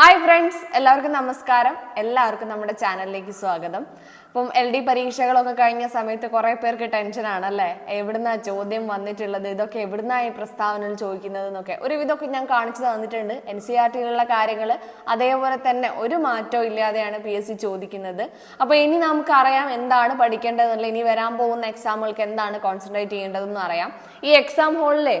Hi friends എല്ലാവർക്കും നമസ്കാരം. എല്ലാവർക്കും നമ്മുടെ ചാനലിലേക്ക് സ്വാഗതം. അപ്പം എൽ ഡി പരീക്ഷകളൊക്കെ കഴിഞ്ഞ സമയത്ത് കുറേ പേർക്ക് ടെൻഷനാണ് അല്ലേ എവിടുന്നാ ചോദ്യം വന്നിട്ടുള്ളത്? ഇതൊക്കെ എവിടുന്നാ ഈ പ്രസ്താവനയിൽ ചോദിക്കുന്നത് എന്നൊക്കെ. ഒരു വിധമൊക്കെ ഞാൻ കാണിച്ചു തന്നിട്ടുണ്ട്. എൻ സി ആർ ടിയിലുള്ള കാര്യങ്ങൾ അതേപോലെ തന്നെ ഒരു മാറ്റവും ഇല്ലാതെയാണ് പി എസ് സി ചോദിക്കുന്നത്. അപ്പോൾ ഇനി നമുക്ക് അറിയാം എന്താണ് പഠിക്കേണ്ടതെന്നുള്ള ഇനി വരാൻ പോകുന്ന എക്സാമുകൾക്ക് എന്താണ് കോൺസെൻട്രേറ്റ് ചെയ്യേണ്ടതെന്ന് അറിയാം. ഈ എക്സാം ഹോളിലെ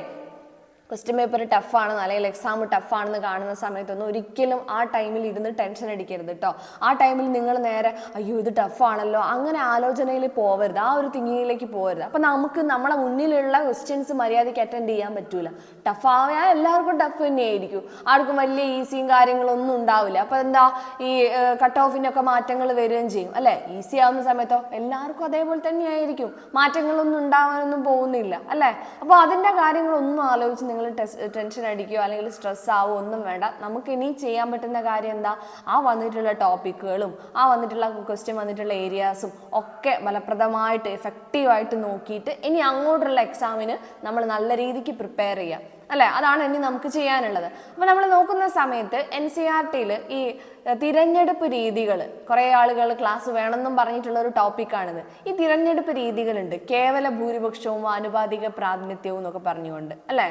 ക്വസ്റ്റ്യൻ പേപ്പർ ടഫാണെന്ന് അല്ലെങ്കിൽ എക്സാം ടഫാണെന്ന് കാണുന്ന സമയത്തൊന്നും ഒരിക്കലും ആ ടൈമിൽ ഇരുന്ന് ടെൻഷൻ അടിക്കരുത് കേട്ടോ ആ ടൈമിൽ നിങ്ങൾ നേരെ അയ്യോ ഇത് ടഫാണല്ലോ അങ്ങനെ ആലോചനയിൽ പോവരുത്. ആ ഒരു തിങ്കിങ്ങിലേക്ക് പോകരുത് അപ്പം നമുക്ക് നമ്മളെ മുന്നിലുള്ള ക്വസ്റ്റ്യൻസ് മര്യാദയ്ക്ക് അറ്റൻഡ് ചെയ്യാൻ പറ്റൂല. ടഫായാൽ എല്ലാവർക്കും ടഫ് തന്നെയായിരിക്കും. ആർക്കും വലിയ ഈസിയും കാര്യങ്ങളൊന്നും ഉണ്ടാവില്ല. അപ്പം എന്താ? ഈ കട്ട് ഓഫിനൊക്കെ മാറ്റങ്ങൾ വരികയും ചെയ്യും. അല്ലേ? ഈസി ആവുന്ന സമയത്തോ എല്ലാവർക്കും അതേപോലെ തന്നെയായിരിക്കും. മാറ്റങ്ങളൊന്നും ഉണ്ടാവാനൊന്നും പോകുന്നില്ല. അല്ലേ? അപ്പോൾ അതിന്റെ കാര്യങ്ങളൊന്നും ആലോചിച്ച് നിങ്ങൾ ടെൻഷൻ അടിക്കുകയോ അല്ലെങ്കിൽ സ്ട്രെസ് ആവുകയോ ഒന്നും വേണ്ട. നമുക്ക് ഇനി ചെയ്യാൻ പറ്റുന്ന കാര്യം എന്താ? ആ വന്നിട്ടുള്ള ടോപ്പിക്കുകളും ആ വന്നിട്ടുള്ള ക്വസ്റ്റ്യൻ വന്നിട്ടുള്ള ഏരിയാസും ഒക്കെ ഫലപ്രദമായിട്ട് എഫക്റ്റീവായിട്ട് നോക്കിയിട്ട് ഇനി അങ്ങോട്ടുള്ള എക്സാമിന് നമ്മൾ നല്ല രീതിക്ക് പ്രിപ്പയർ ചെയ്യാം. അല്ലേ? അതാണ് ഇനി നമുക്ക് ചെയ്യാനുള്ളത്. അപ്പോൾ നമ്മൾ നോക്കുന്ന സമയത്ത് എൻ സി ആർ ടിയിൽ ഈ തിരഞ്ഞെടുപ്പ് രീതികൾ കുറേ ആളുകൾ ക്ലാസ് വേണമെന്നും പറഞ്ഞിട്ടുള്ള ഒരു ടോപ്പിക്കാണിത് ഈ തിരഞ്ഞെടുപ്പ് രീതികളുണ്ട്. കേവല ഭൂരിപക്ഷവും ആനുപാതിക പ്രാതിനിധ്യവും എന്നൊക്കെ പറഞ്ഞുകൊണ്ട്. അല്ലേ?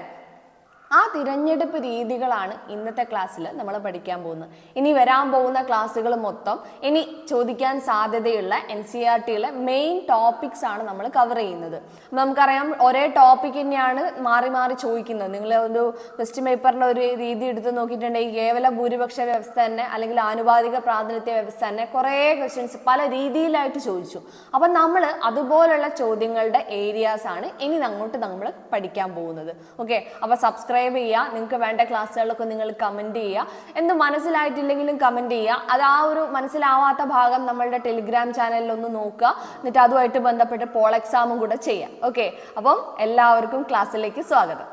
ആ തിരഞ്ഞെടുപ്പ് രീതികളാണ് ഇന്നത്തെ ക്ലാസ്സിൽ നമ്മൾ പഠിക്കാൻ പോകുന്നത്. ഇനി വരാൻ പോകുന്ന ക്ലാസ്സുകൾ മൊത്തം ഇനി ചോദിക്കാൻ സാധ്യതയുള്ള എൻ സി ആർ ടിയിലെ മെയിൻ ടോപ്പിക്സ് ആണ് നമ്മൾ കവർ ചെയ്യുന്നത്. നമുക്കറിയാം ഒരേ ടോപ്പിക് തന്നെയാണ് മാറി മാറി ചോദിക്കുന്നത്. നിങ്ങൾ ഒരു ക്വസ്റ്റ്യൻ പേപ്പറിന്റെ ഒരു രീതി എടുത്ത് നോക്കിയിട്ടുണ്ടെങ്കിൽ കേവല ഭൂരിപക്ഷ വ്യവസ്ഥ തന്നെ അല്ലെങ്കിൽ ആനുപാതിക പ്രാതിനിധ്യ വ്യവസ്ഥ തന്നെ കുറേ ക്വസ്റ്റ്യൻസ് പല രീതിയിലായിട്ട് ചോദിച്ചു. അപ്പം നമ്മൾ അതുപോലുള്ള ചോദ്യങ്ങളുടെ ഏരിയാസ് ആണ് ഇനി അങ്ങോട്ട് നമ്മൾ പഠിക്കാൻ പോകുന്നത്. ഓക്കെ അപ്പോൾ സബ്സ്ക്രൈബ് ചെയ്യുക. നിങ്ങൾക്ക് വേണ്ട ക്ലാസ്സുകളൊക്കെ നിങ്ങൾ കമന്റ് ചെയ്യുക. എന്ത് മനസ്സിലായിട്ടില്ലെങ്കിലും കമന്റ് ചെയ്യുക. അത് ആ ഒരു മനസ്സിലാവാത്ത ഭാഗം നമ്മളുടെ ടെലിഗ്രാം ചാനലിൽ ഒന്ന് നോക്കുക. എന്നിട്ട് അതുമായിട്ട് ബന്ധപ്പെട്ട് പോൾ എക്സാമും കൂടെ ചെയ്യാം. ഓക്കെ അപ്പം എല്ലാവർക്കും ക്ലാസ്സിലേക്ക് സ്വാഗതം.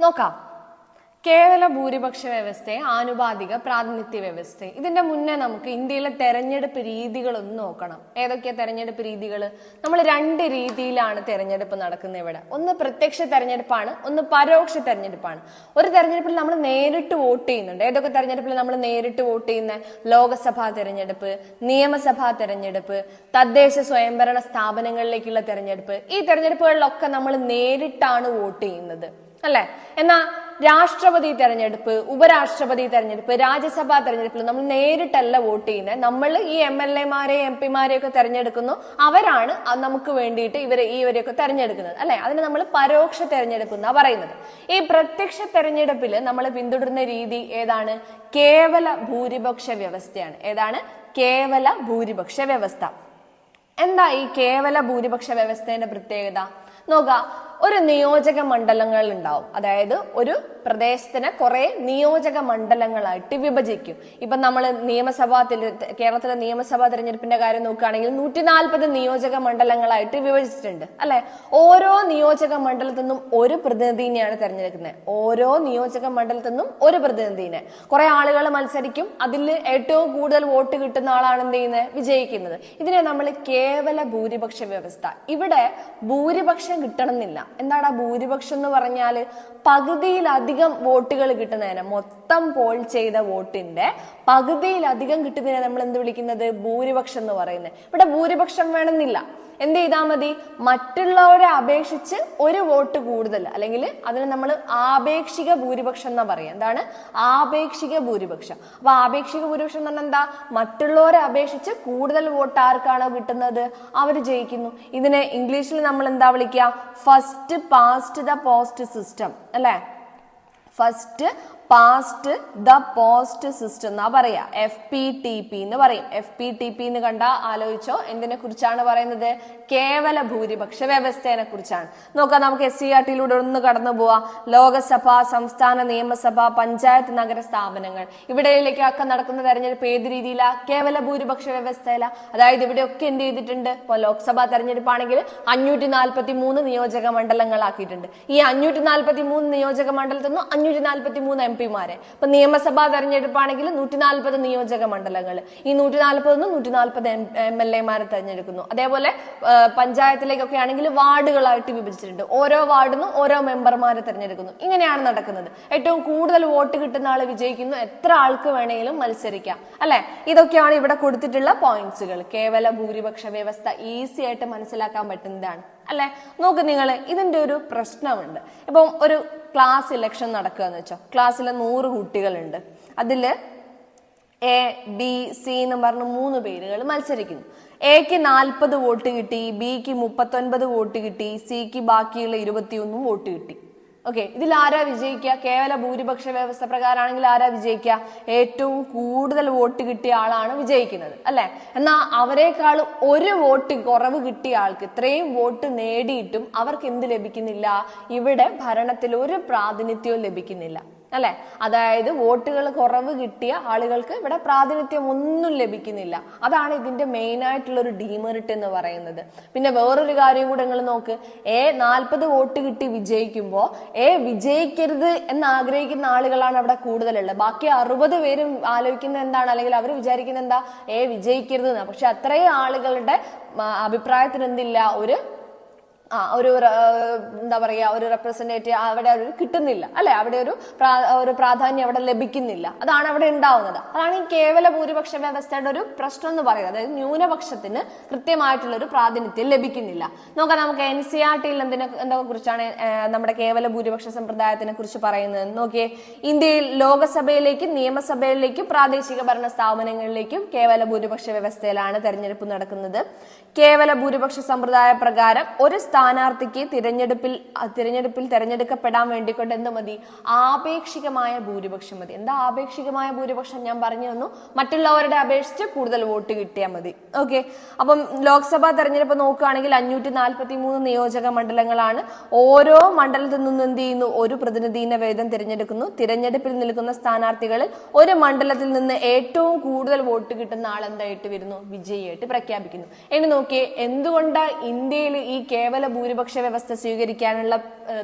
നോക്കാം. കേവല ഭൂരിപക്ഷ വ്യവസ്ഥയെ ആനുപാതിക പ്രാതിനിധ്യ വ്യവസ്ഥ ഇതിന്റെ മുന്നേ നമുക്ക് ഇന്ത്യയിലെ തെരഞ്ഞെടുപ്പ് രീതികളൊന്ന് നോക്കണം. ഏതൊക്കെയാ തെരഞ്ഞെടുപ്പ് രീതികൾ നമ്മൾ രണ്ട് രീതിയിലാണ് തെരഞ്ഞെടുപ്പ് നടക്കുന്നത് ഇവിടെ. ഒന്ന് പ്രത്യക്ഷ തെരഞ്ഞെടുപ്പാണ് ഒന്ന് പരോക്ഷ തെരഞ്ഞെടുപ്പാണ്. ഒരു തെരഞ്ഞെടുപ്പിൽ നമ്മൾ നേരിട്ട് വോട്ട് ചെയ്യുന്നുണ്ട്. ഏതൊക്കെ തെരഞ്ഞെടുപ്പിൽ നമ്മൾ നേരിട്ട് വോട്ട് ചെയ്യുന്ന? ലോകസഭാ തെരഞ്ഞെടുപ്പ് നിയമസഭാ തെരഞ്ഞെടുപ്പ് തദ്ദേശ സ്വയംഭരണ സ്ഥാപനങ്ങളിലേക്കുള്ള തെരഞ്ഞെടുപ്പ്. ഈ തെരഞ്ഞെടുപ്പുകളിലൊക്കെ നമ്മൾ നേരിട്ടാണ് വോട്ട് ചെയ്യുന്നത്. അല്ലെ? എന്നാ രാഷ്ട്രപതി തെരഞ്ഞെടുപ്പ് ഉപരാഷ്ട്രപതി തെരഞ്ഞെടുപ്പ് രാജ്യസഭാ തെരഞ്ഞെടുപ്പിൽ നമ്മൾ നേരിട്ടല്ല വോട്ട് ചെയ്യുന്നത്. നമ്മൾ ഈ എം എൽ എമാരെ എം പിമാരെ ഒക്കെ തെരഞ്ഞെടുക്കുന്നു. അവരാണ് നമുക്ക് വേണ്ടിയിട്ട് ഇവരെ ഈ ഇവരെയൊക്കെ തെരഞ്ഞെടുക്കുന്നത്. അല്ലെ? അതിന് നമ്മൾ പരോക്ഷ തെരഞ്ഞെടുപ്പ് എന്നാ പറയുന്നത്. ഈ പ്രത്യക്ഷ തെരഞ്ഞെടുപ്പിൽ നമ്മൾ പിന്തുടരുന്ന രീതി ഏതാണ്? കേവല ഭൂരിപക്ഷ വ്യവസ്ഥയാണ്. ഏതാണ്? കേവല ഭൂരിപക്ഷ വ്യവസ്ഥ. എന്താ ഈ കേവല ഭൂരിപക്ഷ വ്യവസ്ഥയുടെ പ്രത്യേകത? നോക്കുക ഒരു നിയോജക മണ്ഡലങ്ങൾ ഉണ്ടാവും. അതായത് ഒരു പ്രദേശത്തിനെ കുറെ നിയോജക മണ്ഡലങ്ങളായിട്ട് വിഭജിക്കും. ഇപ്പൊ നമ്മൾ നിയമസഭാ കേരളത്തിലെ നിയമസഭാ തിരഞ്ഞെടുപ്പിന്റെ കാര്യം നോക്കുകയാണെങ്കിൽ നൂറ്റി നാൽപ്പത് നിയോജക മണ്ഡലങ്ങളായിട്ട് വിഭജിച്ചിട്ടുണ്ട്. അല്ലെ? ഓരോ നിയോജക മണ്ഡലത്തിൽ നിന്നും ഒരു പ്രതിനിധിനെയാണ് തെരഞ്ഞെടുക്കുന്നത്. ഓരോ നിയോജക മണ്ഡലത്തിൽ നിന്നും ഒരു പ്രതിനിധിനെ. കുറെ ആളുകൾ മത്സരിക്കും. അതിൽ ഏറ്റവും കൂടുതൽ വോട്ട് കിട്ടുന്ന ആളാണ് എന്ത് ചെയ്യുന്നത്? വിജയിക്കുന്നത്. ഇതിനെ നമ്മൾ കേവല ഭൂരിപക്ഷ വ്യവസ്ഥ. ഇവിടെ ഭൂരിപക്ഷം കിട്ടണമെന്നില്ല. എന്താണ് ആ ഭൂരിപക്ഷം എന്ന് പറഞ്ഞാൽ പകുതിയിലധികം വോട്ടുകൾ കിട്ടുന്നതിന് മൊത്തം പോൾ ചെയ്ത വോട്ടിന്റെ പകുതിയിലധികം കിട്ടുന്നതിനെ നമ്മൾ എന്ത് വിളിക്കുന്നത്? ഭൂരിപക്ഷം എന്ന് പറയുന്നത്. ഇവിടെ ഭൂരിപക്ഷം വേണമെന്നില്ല. എന്ത് ചെയ്താൽ മതി? മറ്റുള്ളവരെ അപേക്ഷിച്ച് ഒരു വോട്ട് കൂടുതൽ. അല്ലെങ്കിൽ അതിന് നമ്മൾ ആപേക്ഷിക ഭൂരിപക്ഷം എന്നാ പറയാം. എന്താണ്? ആപേക്ഷിക ഭൂരിപക്ഷം. അപ്പൊ ആപേക്ഷിക ഭൂരിപക്ഷം എന്ന് പറഞ്ഞാൽ എന്താ? മറ്റുള്ളവരെ അപേക്ഷിച്ച് കൂടുതൽ വോട്ട് ആർക്കാണോ കിട്ടുന്നത്? അവർ ജയിക്കുന്നു. ഇതിനെ ഇംഗ്ലീഷിൽ നമ്മൾ എന്താ വിളിക്കുക first past the post system അല്ലേ? First past the post system എന്നാ പറയാ. എഫ് പി ടി പി എന്ന് പറയും. എഫ് പി ടി പി എന്ന് കണ്ട ആലോചിച്ചോ? എന്തിനെ കുറിച്ചാണ് പറയുന്നത്? കേവല ഭൂരിപക്ഷ വ്യവസ്ഥയെ കുറിച്ചാണ്. നോക്കാം നമുക്ക് എസ് സി ആർ ടിയിലൂടെ ഒന്ന് കടന്നു പോവാ. ലോകസഭ സംസ്ഥാന നിയമസഭ പഞ്ചായത്ത് നഗര സ്ഥാപനങ്ങൾ. ഇവിടെയിലേക്കൊക്കെ നടക്കുന്ന തെരഞ്ഞെടുപ്പ് ഏത് രീതിയിലാ? കേവല ഭൂരിപക്ഷ വ്യവസ്ഥയില. അതായത് ഇവിടെയൊക്കെ എന്ത് ചെയ്തിട്ടുണ്ട്? ഇപ്പൊ ലോക്സഭാ തെരഞ്ഞെടുപ്പാണെങ്കിൽ അഞ്ഞൂറ്റി നാൽപ്പത്തി മൂന്ന് നിയോജക മണ്ഡലങ്ങളാക്കിയിട്ടുണ്ട്. ഈ അഞ്ഞൂറ്റി നാൽപ്പത്തി മൂന്ന് നിയോജക മണ്ഡലത്തിൽ നിന്നും അഞ്ഞൂറ്റി നാൽപ്പത്തി മൂന്ന് എം പിമാരെ ഇപ്പൊ നിയമസഭാ തെരഞ്ഞെടുപ്പാണെങ്കിൽ നൂറ്റി നാൽപ്പത് നിയോജക മണ്ഡലങ്ങൾ. ഈ നൂറ്റി നാൽപ്പത് നൂറ്റി നാൽപ്പത് എം എൽ എമാരെ തെരഞ്ഞെടുക്കുന്നു. അതേപോലെ പഞ്ചായത്തിലേക്കൊക്കെ ആണെങ്കിൽ വാർഡുകളായിട്ട് വിഭജിച്ചിട്ടുണ്ട്. ഓരോ വാർഡിൽ നിന്നും ഓരോ മെമ്പർമാരെ തെരഞ്ഞെടുക്കുന്നു. ഇങ്ങനെയാണ് നടക്കുന്നത്. ഏറ്റവും കൂടുതൽ വോട്ട് കിട്ടുന്ന ആൾ വിജയിക്കുന്നു. എത്ര ആൾക്ക് വേണമെങ്കിലും മത്സരിക്കാം. അല്ലെ? ഇതൊക്കെയാണ് ഇവിടെ കൊടുത്തിട്ടുള്ള പോയിന്റ്സുകൾ. കേവല ഭൂരിപക്ഷ വ്യവസ്ഥ ഈസി ആയിട്ട് മനസ്സിലാക്കാൻ പറ്റുന്നതാണ്. അല്ലെ? നോക്ക് നിങ്ങൾ ഇതിന്റെ ഒരു പ്രശ്നമുണ്ട്. ഇപ്പം ഒരു ക്ലാസ് ഇലക്ഷൻ നടക്കുക എന്ന് വെച്ചോ ക്ലാസ്സിൽ നൂറ് കുട്ടികളുണ്ട്. അതിൽ എ ബി സി എന്ന് പറഞ്ഞ മൂന്ന് പേരുകൾ മത്സരിക്കുന്നു. എക്ക് നാൽപ്പത് വോട്ട് കിട്ടി ബിക്ക് മുപ്പത്തൊൻപത് വോട്ട് കിട്ടി സിക്ക് ബാക്കിയുള്ള ഇരുപത്തിയൊന്നും വോട്ട് കിട്ടി. ഓക്കെ ഇതിൽ ആരാ വിജയിക്കുക? കേവല ഭൂരിപക്ഷ വ്യവസ്ഥ പ്രകാരമാണെങ്കിൽ ആരാ വിജയിക്കുക? ഏറ്റവും കൂടുതൽ വോട്ട് കിട്ടിയ ആളാണ് വിജയിക്കുന്നത് അല്ലെ? എന്നാൽ അവരെക്കാൾ ഒരു വോട്ട് കുറവ് കിട്ടിയ ആൾക്ക് ഇത്രയും വോട്ട് നേടിയിട്ടും അവർക്ക് എന്ത് ലഭിക്കുന്നില്ല? ഇവിടെ ഭരണത്തിൽ ഒരു പ്രാതിനിധ്യവും ലഭിക്കുന്നില്ല. അല്ലെ? അതായത് വോട്ടുകൾ കുറവ് കിട്ടിയ ആളുകൾക്ക് ഇവിടെ പ്രാതിനിധ്യം ഒന്നും ലഭിക്കുന്നില്ല. അതാണ് ഇതിന്റെ മെയിൻ ആയിട്ടുള്ള ഒരു ഡീമെറിറ്റ് എന്ന് പറയുന്നത്. പിന്നെ വേറൊരു കാര്യം കൂടെ നിങ്ങൾ നോക്ക്. എ നാൽപ്പത് വോട്ട് കിട്ടി വിജയിക്കുമ്പോൾ എ വിജയിക്കരുത് എന്ന് ആഗ്രഹിക്കുന്ന ആളുകളാണ് അവിടെ കൂടുതലുള്ളത്. ബാക്കി അറുപത് പേരും ആലോചിക്കുന്നത് എന്താണ്? അല്ലെങ്കിൽ അവർ വിചാരിക്കുന്ന എന്താ? എ വിജയിക്കരുത് എന്നാണ് പക്ഷെ അത്രയും ആളുകളുടെ അഭിപ്രായത്തിന് എന്തില്ല ഒരു ആ ഒരു എന്താ പറയുക ഒരു റെപ്രസെന്റേറ്റീവ് അവിടെ ഒരു കിട്ടുന്നില്ല അല്ലെ? അവിടെ ഒരു ഒരു പ്രാധാന്യം അവിടെ ലഭിക്കുന്നില്ല. അതാണ് അവിടെ ഉണ്ടാവുന്നത്. അതാണ് ഈ കേവല ഭൂരിപക്ഷ വ്യവസ്ഥയുടെ ഒരു പ്രശ്നം എന്ന് പറയുന്നത്. അതായത് ന്യൂനപക്ഷത്തിന് കൃത്യമായിട്ടുള്ള ഒരു പ്രാതിനിധ്യം ലഭിക്കുന്നില്ല. നോക്കാം നമുക്ക് എൻ സി ആർ ടിയിൽ എന്തിനെ എന്തൊക്കെ കുറിച്ചാണ് നമ്മുടെ കേവല ഭൂരിപക്ഷ സമ്പ്രദായത്തിനെ കുറിച്ച് പറയുന്നത്? നോക്കിയേ ഇന്ത്യയിൽ ലോകസഭയിലേക്കും നിയമസഭയിലേക്കും പ്രാദേശിക ഭരണ സ്ഥാപനങ്ങളിലേക്കും കേവല ഭൂരിപക്ഷ വ്യവസ്ഥയിലാണ് തെരഞ്ഞെടുപ്പ് നടക്കുന്നത്. കേവല ഭൂരിപക്ഷ സമ്പ്രദായ പ്രകാരം ഒരു സ്ഥാനാർത്ഥിക്ക് തിരഞ്ഞെടുപ്പിൽ തിരഞ്ഞെടുപ്പിൽ തിരഞ്ഞെടുക്കപ്പെടാൻ വേണ്ടിക്കൊണ്ട് എന്ത് മതി? ആപേക്ഷികമായ ഭൂരിപക്ഷം മതി. എന്താ ആപേക്ഷികമായ ഭൂരിപക്ഷം? ഞാൻ പറഞ്ഞു തന്നു. മറ്റുള്ളവരുടെ അപേക്ഷിച്ച് കൂടുതൽ വോട്ട് കിട്ടിയാൽ മതി. ഓക്കെ. അപ്പം ലോക്സഭാ തെരഞ്ഞെടുപ്പ് നോക്കുകയാണെങ്കിൽ അഞ്ഞൂറ്റി നാൽപ്പത്തി മൂന്ന് നിയോജക മണ്ഡലങ്ങളാണ്. ഓരോ മണ്ഡലത്തിൽ നിന്നും എന്ത് ചെയ്യുന്നു? ഒരു പ്രതിനിധീന വേദം തിരഞ്ഞെടുക്കുന്നു. തിരഞ്ഞെടുപ്പിൽ നിൽക്കുന്ന സ്ഥാനാർത്ഥികളിൽ ഒരു മണ്ഡലത്തിൽ നിന്ന് ഏറ്റവും കൂടുതൽ വോട്ട് കിട്ടുന്ന ആൾ എന്തായിട്ട് വരുന്നു? വിജയിയായിട്ട് പ്രഖ്യാപിക്കുന്നു. ഇനി നോക്കിയേ എന്തുകൊണ്ട് ഇന്ത്യയിൽ ഈ കേവല ഭൂരിപക്ഷ വ്യവസ്ഥ സ്വീകരിക്കാനുള്ള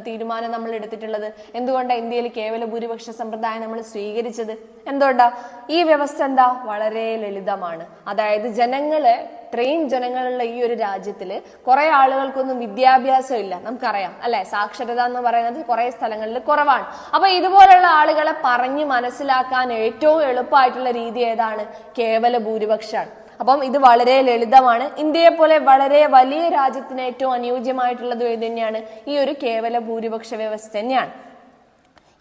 തീരുമാനം നമ്മൾ എടുത്തിട്ടുള്ളത്? എന്തുകൊണ്ടാണ് ഇന്ത്യയിൽ കേവല ഭൂരിപക്ഷ സമ്പ്രദായം നമ്മൾ സ്വീകരിച്ചത്? എന്തുകൊണ്ടാ? ഈ വ്യവസ്ഥ എന്താ? വളരെ ലളിതമാണ്. അതായത് ജനങ്ങളെ ഇത്രയും ജനങ്ങളുള്ള ഈ ഒരു രാജ്യത്തിൽ കുറെ ആളുകൾക്കൊന്നും വിദ്യാഭ്യാസം ഇല്ല. നമുക്കറിയാം അല്ലെ? സാക്ഷരത എന്ന് പറയുന്നത് കുറെ സ്ഥലങ്ങളിൽ കുറവാണ്. അപ്പൊ ഇതുപോലുള്ള ആളുകളെ പറഞ്ഞ് മനസ്സിലാക്കാൻ ഏറ്റവും എളുപ്പമായിട്ടുള്ള രീതി ഏതാണ്? കേവല ഭൂരിപക്ഷമാണ് അപ്പം ഇത് വളരെ ലളിതമാണ്. ഇന്ത്യയെ പോലെ വളരെ വലിയ രാജ്യത്തിന് ഏറ്റവും അനുയോജ്യമായിട്ടുള്ളത് തന്നെയാണ്. ഈ ഒരു കേവല ഭൂരിപക്ഷ വ്യവസ്ഥ തന്നെയാണ്.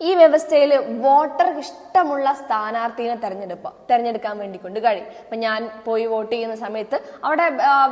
ഈ വ്യവസ്ഥയിൽ വോട്ടർ ഇഷ്ടമുള്ള സ്ഥാനാർത്ഥിയെ തെരഞ്ഞെടുപ്പ് തെരഞ്ഞെടുക്കാൻ വേണ്ടി കൊണ്ട് കഴിയും അപ്പൊ ഞാൻ പോയി വോട്ട് ചെയ്യുന്ന സമയത്ത് അവിടെ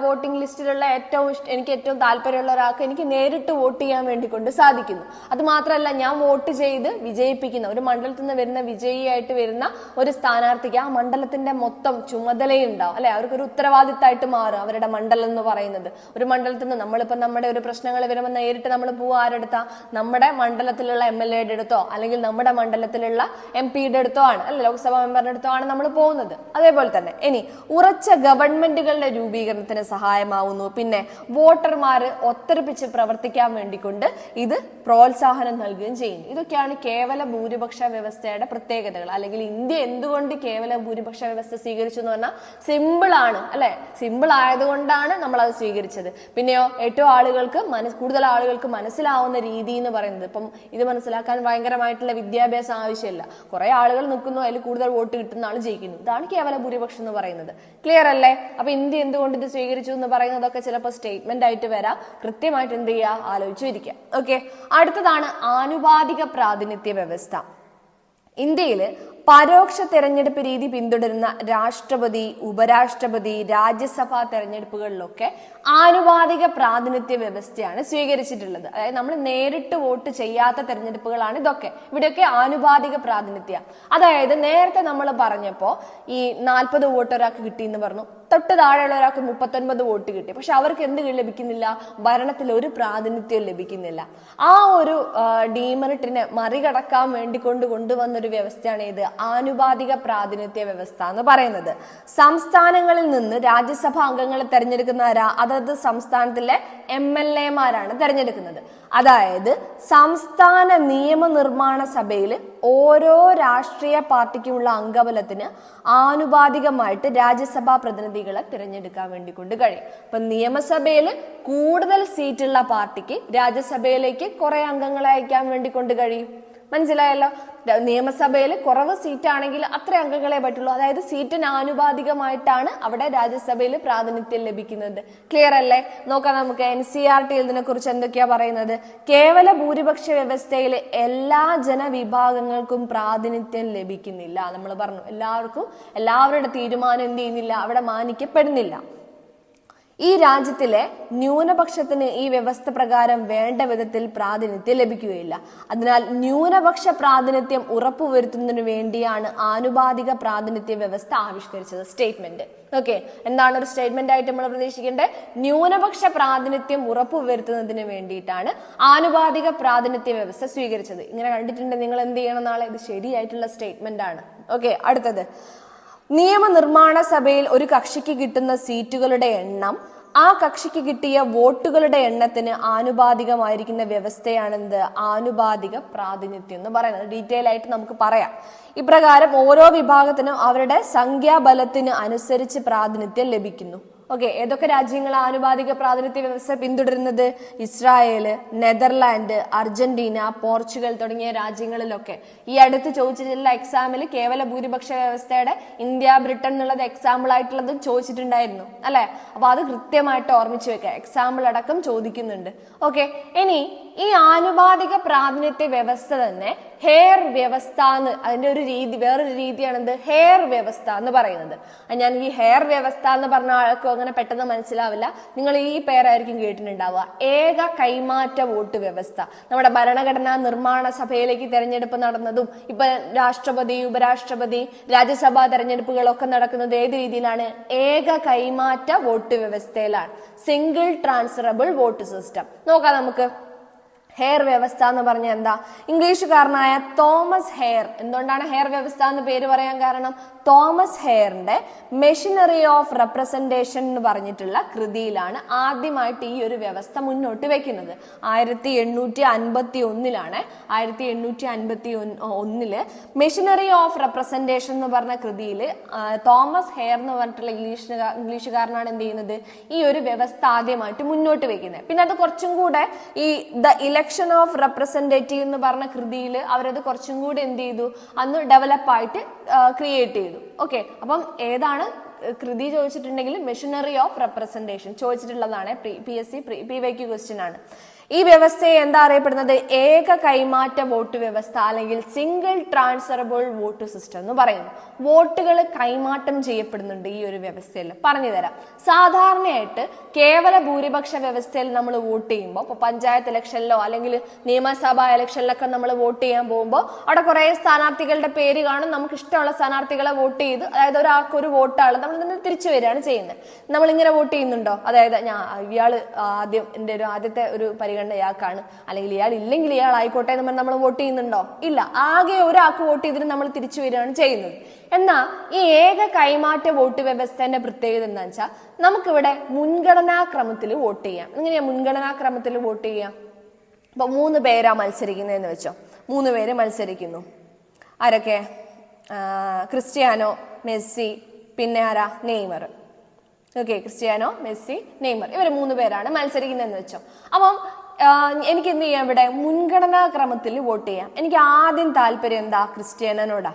വോട്ടിംഗ് ലിസ്റ്റിലുള്ള ഏറ്റവും എനിക്ക് ഏറ്റവും താല്പര്യമുള്ള ഒരാൾക്ക് എനിക്ക് നേരിട്ട് വോട്ട് ചെയ്യാൻ വേണ്ടി കൊണ്ട് സാധിക്കുന്നു. അത് മാത്രമല്ല ഞാൻ വോട്ട് ചെയ്ത് വിജയിപ്പിക്കുന്ന ഒരു മണ്ഡലത്തിൽ നിന്ന് വരുന്ന വിജയിയായിട്ട് വരുന്ന ഒരു സ്ഥാനാർത്ഥിക്ക് ആ മണ്ഡലത്തിന്റെ മൊത്തം ചുമതലയുണ്ടാവും അല്ലെ? അവർക്കൊരു ഉത്തരവാദിത്തമായിട്ട് മാറും അവരുടെ മണ്ഡലം എന്ന് പറയുന്നത്. ഒരു മണ്ഡലത്തിൽ നിന്ന് നമ്മളിപ്പോ നമ്മുടെ ഒരു പ്രശ്നങ്ങൾ വരുമ്പോൾ നേരിട്ട് നമ്മൾ പോവുക നമ്മുടെ മണ്ഡലത്തിലുള്ള എം എൽ എയുടെ അടുത്തോ അല്ലെങ്കിൽ നമ്മുടെ മണ്ഡലത്തിലുള്ള എം പിയുടെ അടുത്തോ ആണ് അല്ലെ ലോക്സഭാ മെമ്പറിന്റെ അടുത്തോ ആണ് നമ്മൾ പോകുന്നത്. അതേപോലെ തന്നെ ഇനി ഉറച്ച ഗവൺമെന്റുകളുടെ രൂപീകരണത്തിന് സഹായമാവുന്നു. പിന്നെ വോട്ടർമാര് ഒത്തൊരുപ്പിച്ച് പ്രവർത്തിക്കാൻ വേണ്ടിക്കൊണ്ട് ഇത് പ്രോത്സാഹനം നൽകുകയും ചെയ്യുന്നു. ഇതൊക്കെയാണ് കേവല ഭൂരിപക്ഷ വ്യവസ്ഥയുടെ പ്രത്യേകതകൾ. അല്ലെങ്കിൽ ഇന്ത്യ എന്തുകൊണ്ട് കേവല ഭൂരിപക്ഷ വ്യവസ്ഥ സ്വീകരിച്ചു എന്ന് പറഞ്ഞാൽ സിമ്പിൾ ആണ് അല്ലെ? സിമ്പിൾ ആയതുകൊണ്ടാണ് നമ്മൾ അത് സ്വീകരിച്ചത്. പിന്നെയോ ഏറ്റവും ആളുകൾക്ക് മനസ് കൂടുതൽ ആളുകൾക്ക് മനസ്സിലാവുന്ന രീതി എന്ന് പറയുന്നത്. ഇപ്പം ഇത് മനസ്സിലാക്കാൻ ഭയങ്കരമായിട്ടുള്ള വിദ്യാഭ്യാസം ആവശ്യമില്ല. കുറെ ആളുകൾ നിൽക്കുന്നു അതിൽ കൂടുതൽ വോട്ട് കിട്ടുന്ന ആൾ ജയിക്കുന്നു. ഇതാണ് കേവല ഭൂരിപക്ഷം എന്ന് പറയുന്നത്. ക്ലിയർ അല്ലേ? അപ്പൊ ഇന്ത്യ എന്തുകൊണ്ട് ഇത് സ്വീകരിച്ചു എന്ന് പറയുന്നതൊക്കെ ചിലപ്പോൾ സ്റ്റേറ്റ്മെന്റ് ആയിട്ട് വരാം. കൃത്യമായിട്ട് എന്ത് ചെയ്യുക? ആലോചിച്ചിരിക്കുക ഓക്കെ അടുത്തതാണ് ആനുപാതിക പ്രാതിനിധ്യ വ്യവസ്ഥ. ഇന്ത്യയിൽ പരോക്ഷ തെരഞ്ഞെടുപ്പ് രീതി പിന്തുടരുന്ന രാഷ്ട്രപതി ഉപരാഷ്ട്രപതി രാജ്യസഭാ തെരഞ്ഞെടുപ്പുകളിലൊക്കെ ആനുപാതിക പ്രാതിനിധ്യ വ്യവസ്ഥയാണ് സ്വീകരിച്ചിട്ടുള്ളത്. അതായത് നമ്മൾ നേരിട്ട് വോട്ട് ചെയ്യാത്ത തെരഞ്ഞെടുപ്പുകളാണ് ഇതൊക്കെ. ഇവിടെയൊക്കെ ആനുപാതിക പ്രാതിനിധ്യ. അതായത് നേരത്തെ നമ്മൾ പറഞ്ഞപ്പോ ഈ നാൽപ്പത് വോട്ട് ഒരാൾക്ക് കിട്ടിയെന്ന് പറഞ്ഞു. തൊട്ട് താഴെയുള്ള ഒരാൾക്ക് മുപ്പത്തൊൻപത് വോട്ട് കിട്ടി. പക്ഷെ അവർക്ക് എന്ത് ലഭിക്കുന്നില്ല? ഭരണത്തിൽ ഒരു പ്രാതിനിധ്യം ലഭിക്കുന്നില്ല. ആ ഒരു ഡീമറിട്ടിനെ മറികടക്കാൻ വേണ്ടി കൊണ്ട് കൊണ്ടുവന്ന ഒരു വ്യവസ്ഥയാണ് ഇത്. ആനുപാതിക പ്രാതിനിധ്യ വ്യവസ്ഥ എന്ന് പറയുന്നത്. സംസ്ഥാനങ്ങളിൽ നിന്ന് രാജ്യസഭാ അംഗങ്ങളെ തെരഞ്ഞെടുക്കുന്ന അതത് സംസ്ഥാനത്തിലെ എം എൽ എമാരാണ് തെരഞ്ഞെടുക്കുന്നത്. അതായത് സംസ്ഥാന നിയമനിർമ്മാണ സഭയിൽ ഓരോ രാഷ്ട്രീയ പാർട്ടിക്കുമുള്ള അംഗബലത്തിന് ആനുപാതികമായിട്ട് രാജ്യസഭാ പ്രതിനിധികളെ തിരഞ്ഞെടുക്കാൻ വേണ്ടി കൊണ്ട് കഴിയും. അപ്പൊ നിയമസഭയിൽ കൂടുതൽ സീറ്റുള്ള പാർട്ടിക്ക് രാജ്യസഭയിലേക്ക് കുറെ അംഗങ്ങളെ അയക്കാൻ വേണ്ടി കൊണ്ട് കഴിയും. മനസ്സിലായല്ലോ? നിയമസഭയിൽ കുറവ് സീറ്റാണെങ്കിൽ അത്ര അംഗങ്ങളെ പറ്റുള്ളൂ. അതായത് സീറ്റിന് ആനുപാതികമായിട്ടാണ് അവിടെ രാജ്യസഭയിൽ പ്രാതിനിധ്യം ലഭിക്കുന്നത്. ക്ലിയർ അല്ലേ? നോക്കാം നമുക്ക് എൻ സി ആർ ടി ഇതിനെ കുറിച്ച് എന്തൊക്കെയാ പറയുന്നത്? കേവല ഭൂരിപക്ഷ വ്യവസ്ഥയിൽ എല്ലാ ജനവിഭാഗങ്ങൾക്കും പ്രാതിനിധ്യം ലഭിക്കുന്നില്ല. നമ്മൾ പറഞ്ഞു എല്ലാവർക്കും എല്ലാവരുടെ തീരുമാനം എന്ത് ചെയ്യുന്നില്ല? അവിടെ മാനിക്കപ്പെടുന്നില്ല. ഈ രാജ്യത്തിലെ ന്യൂനപക്ഷത്തിന് ഈ വ്യവസ്ഥ പ്രകാരം വേണ്ട വിധത്തിൽ പ്രാതിനിധ്യം ലഭിക്കുകയില്ല. അതിനാൽ ന്യൂനപക്ഷ പ്രാതിനിധ്യം ഉറപ്പുവരുത്തുന്നതിനു വേണ്ടിയാണ് ആനുപാതിക പ്രാതിനിധ്യ വ്യവസ്ഥ ആവിഷ്കരിച്ചത്. സ്റ്റേറ്റ്മെന്റ് ഓക്കെ എന്താണ് ഒരു സ്റ്റേറ്റ്മെന്റ് ആയിട്ട് നമ്മൾ പ്രതീക്ഷിക്കേണ്ടത്? ന്യൂനപക്ഷ പ്രാതിനിധ്യം ഉറപ്പുവരുത്തുന്നതിന് വേണ്ടിയിട്ടാണ് ആനുപാതിക പ്രാതിനിധ്യ വ്യവസ്ഥ സ്വീകരിച്ചത്. ഇങ്ങനെ കണ്ടിട്ടുണ്ട്. നിങ്ങൾ എന്ത് ചെയ്യണം നാളെ? ഇത് ശരിയായിട്ടുള്ള സ്റ്റേറ്റ്മെന്റ് ആണ്. ഓക്കെ അടുത്തത്. നിയമനിർമ്മാണ സഭയിൽ ഒരു കക്ഷിക്ക് കിട്ടുന്ന സീറ്റുകളുടെ എണ്ണം ആ കക്ഷിക്ക് കിട്ടിയ വോട്ടുകളുടെ എണ്ണത്തിന് ആനുപാതികമായിരിക്കുന്ന വ്യവസ്ഥയാണെന്ത്? ആനുപാതിക പ്രാതിനിധ്യം എന്ന് പറയുന്നത്. ഡീറ്റെയിൽ ആയിട്ട് നമുക്ക് പറയാം. ഇപ്രകാരം ഓരോ വിഭാഗത്തിനും അവരുടെ സംഖ്യാബലത്തിന് അനുസരിച്ച് പ്രാതിനിധ്യം ലഭിക്കുന്നു. ഓക്കെ ഏതൊക്കെ രാജ്യങ്ങളാണ് ആനുപാതിക പ്രാതിനിധ്യ വ്യവസ്ഥ പിന്തുടരുന്നത്? ഇസ്രായേൽ നെതർലാൻഡ് അർജന്റീന പോർച്ചുഗൽ തുടങ്ങിയ രാജ്യങ്ങളിലൊക്കെ. ഈ അടുത്ത് ചോദിച്ചിട്ടുള്ള എക്സാമിൽ കേവല ഭൂരിപക്ഷ വ്യവസ്ഥയുടെ ഇന്ത്യ ബ്രിട്ടൻ എന്നുള്ളത് എക്സാമ്പിൾ ആയിട്ടുള്ളത് ചോദിച്ചിട്ടുണ്ടായിരുന്നു അല്ലെ? അപ്പൊ അത് കൃത്യമായിട്ട് ഓർമ്മിച്ചു വെക്കുക. എക്സാമ്പിൾ അടക്കം ചോദിക്കുന്നുണ്ട്. ഓക്കെ ഇനി ഈ ആനുപാതിക പ്രാതിനിധ്യ വ്യവസ്ഥ തന്നെ ഹെയർ വ്യവസ്ഥ എന്ന് അതിന്റെ ഒരു രീതി വേറൊരു രീതിയാണ് എന്ത് ഹെയർ വ്യവസ്ഥ എന്ന് പറയുന്നത്. ഞാൻ ഈ ഹെയർ വ്യവസ്ഥ എന്ന് പറഞ്ഞ ആൾക്കും അങ്ങനെ പെട്ടെന്ന് മനസ്സിലാവില്ല. നിങ്ങൾ ഈ പേരായിരിക്കും കേട്ടിട്ടുണ്ടാവുക. ഏക കൈമാറ്റ വോട്ട് വ്യവസ്ഥ. നമ്മുടെ ഭരണഘടനാ നിർമ്മാണ സഭയിലേക്ക് തെരഞ്ഞെടുപ്പ് നടന്നതും ഇപ്പൊ രാഷ്ട്രപതി ഉപരാഷ്ട്രപതി രാജ്യസഭാ തെരഞ്ഞെടുപ്പുകളൊക്കെ നടക്കുന്നത് ഏത് രീതിയിലാണ്? ഏക കൈമാറ്റ വോട്ട് വ്യവസ്ഥയിലാണ്. സിംഗിൾ ട്രാൻസ്ഫറബിൾ വോട്ട് സിസ്റ്റം നോക്കാം നമുക്ക്. ഹെയർ വ്യവസ്ഥ എന്ന് പറഞ്ഞ എന്താ? ഇംഗ്ലീഷുകാരനായ തോമസ് ഹെയർ. എന്തുകൊണ്ടാണ് ഹെയർ വ്യവസ്ഥ എന്ന് പേര് പറയാൻ കാരണം? തോമസ് ഹെയറിന്റെ മെഷീനറി ഓഫ് റെപ്രസെന്റേഷൻ എന്ന് പറഞ്ഞിട്ടുള്ള കൃതിയിലാണ് ആദ്യമായിട്ട് ഈ ഒരു വ്യവസ്ഥ മുന്നോട്ട് വെക്കുന്നത്. ആയിരത്തി എണ്ണൂറ്റി അൻപത്തി ഒന്നിലാണ് ആയിരത്തി എണ്ണൂറ്റി അൻപത്തി ഒന്നിൽ മെഷീനറി ഓഫ് റെപ്രസെന്റേഷൻ എന്ന് പറഞ്ഞ കൃതിയിൽ തോമസ് ഹെയർ എന്ന് പറഞ്ഞിട്ടുള്ള ഇംഗ്ലീഷ് ഇംഗ്ലീഷുകാരനാണ് എന്ത് ചെയ്യുന്നത്? ഈ ഒരു വ്യവസ്ഥ ആദ്യമായിട്ട് മുന്നോട്ട് വെക്കുന്നത്. പിന്നെ അത് കുറച്ചും കൂടെ ഈ ദ ഇലക്ഷൻ ഓഫ് റെപ്രസെന്റേറ്റീവ് എന്ന് പറഞ്ഞ കൃതിയിൽ അവരത് കുറച്ചും കൂടെ എന്ത് ചെയ്തു? അന്ന് ഡെവലപ്പായിട്ട് ക്രിയേറ്റ് ചെയ്തു. ഓക്കെ അപ്പം ഏതാണ് കൃതി ചോദിച്ചിട്ടുണ്ടെങ്കിൽ machinery of representation ചോദിച്ചിട്ടുള്ളതാണ് P S C P Y Q question ആണ്. ഈ വ്യവസ്ഥയെ എന്താ അറിയപ്പെടുന്നത്? ഏക കൈമാറ്റ വോട്ട് വ്യവസ്ഥ അല്ലെങ്കിൽ സിംഗിൾ ട്രാൻസ്ഫറബിൾ വോട്ട് സിസ്റ്റം എന്ന് പറയുന്നു. വോട്ടുകൾ കൈമാറ്റം ചെയ്യപ്പെടുന്നുണ്ട് ഈ ഒരു വ്യവസ്ഥയിൽ. പറഞ്ഞുതരാം സാധാരണയായിട്ട് കേവല ഭൂരിപക്ഷ വ്യവസ്ഥയിൽ നമ്മൾ വോട്ട് ചെയ്യുമ്പോൾ ഇപ്പോൾ പഞ്ചായത്ത് ഇലക്ഷനിലോ അല്ലെങ്കിൽ നിയമസഭാ ഇലക്ഷനിലൊക്കെ നമ്മൾ വോട്ട് ചെയ്യാൻ പോകുമ്പോൾ അവിടെ കുറേ സ്ഥാനാർത്ഥികളുടെ പേര് കാണും. നമുക്ക് ഇഷ്ടമുള്ള സ്ഥാനാർത്ഥികളെ വോട്ട് ചെയ്ത് അതായത് ഒരാൾക്ക് ഒരു വോട്ടാണ് നമ്മൾ നിന്ന് തിരിച്ചു വരികയാണ് ചെയ്യുന്നത്. നമ്മൾ ഇങ്ങനെ വോട്ട് ചെയ്യുന്നുണ്ടോ? അതായത് ഞാൻ ഇയാൾ ആദ്യം എന്റെ ഒരു ആദ്യത്തെ ഒരു പരിഗണന ഇയാൾക്കാണ്. അല്ലെങ്കിൽ ഇയാൾ ഇല്ലെങ്കിൽ ഇയാൾ ആയിക്കോട്ടെ എന്ന് നമ്മൾ വോട്ട് ചെയ്യുന്നുണ്ടോ? ഇല്ല. ആകെ ഒരാൾക്ക് വോട്ട് ചെയ്തിട്ട് നമ്മൾ തിരിച്ചു വരികയാണ് ചെയ്യുന്നത്. എന്നാൽ ഈ ഏക കൈമാറ്റ വോട്ട് വ്യവസ്ഥേന്റെ പ്രത്യേകത എന്താണെന്ന് വെച്ചാൽ നമുക്കിവിടെ മുൻഗണനാക്രമത്തിൽ വോട്ട് ചെയ്യാം. എങ്ങനെയാ മുൻഗണനാക്രമത്തിൽ വോട്ട് ചെയ്യാം? ഇപ്പൊ മൂന്ന് പേരാ മത്സരിക്കുന്നതെന്ന് വെച്ചോ. മൂന്ന് പേര് മത്സരിക്കുന്നു. ആരൊക്കെ? ക്രിസ്ത്യാനോ മെസ്സി പിന്നെ ആരാ? Neymar. Okay Cristiano Messi Neymar. ഇവർ മൂന്ന് പേരാണ് മത്സരിക്കുന്നതെന്ന് വെച്ചോ. അപ്പം എനിക്ക് എന്ത് ചെയ്യാം ഇവിടെ? മുൻഗണനാ ക്രമത്തിൽ വോട്ട് ചെയ്യാം. എനിക്ക് ആദ്യം താല്പര്യം എന്താ ക്രിസ്ത്യാനോടാ?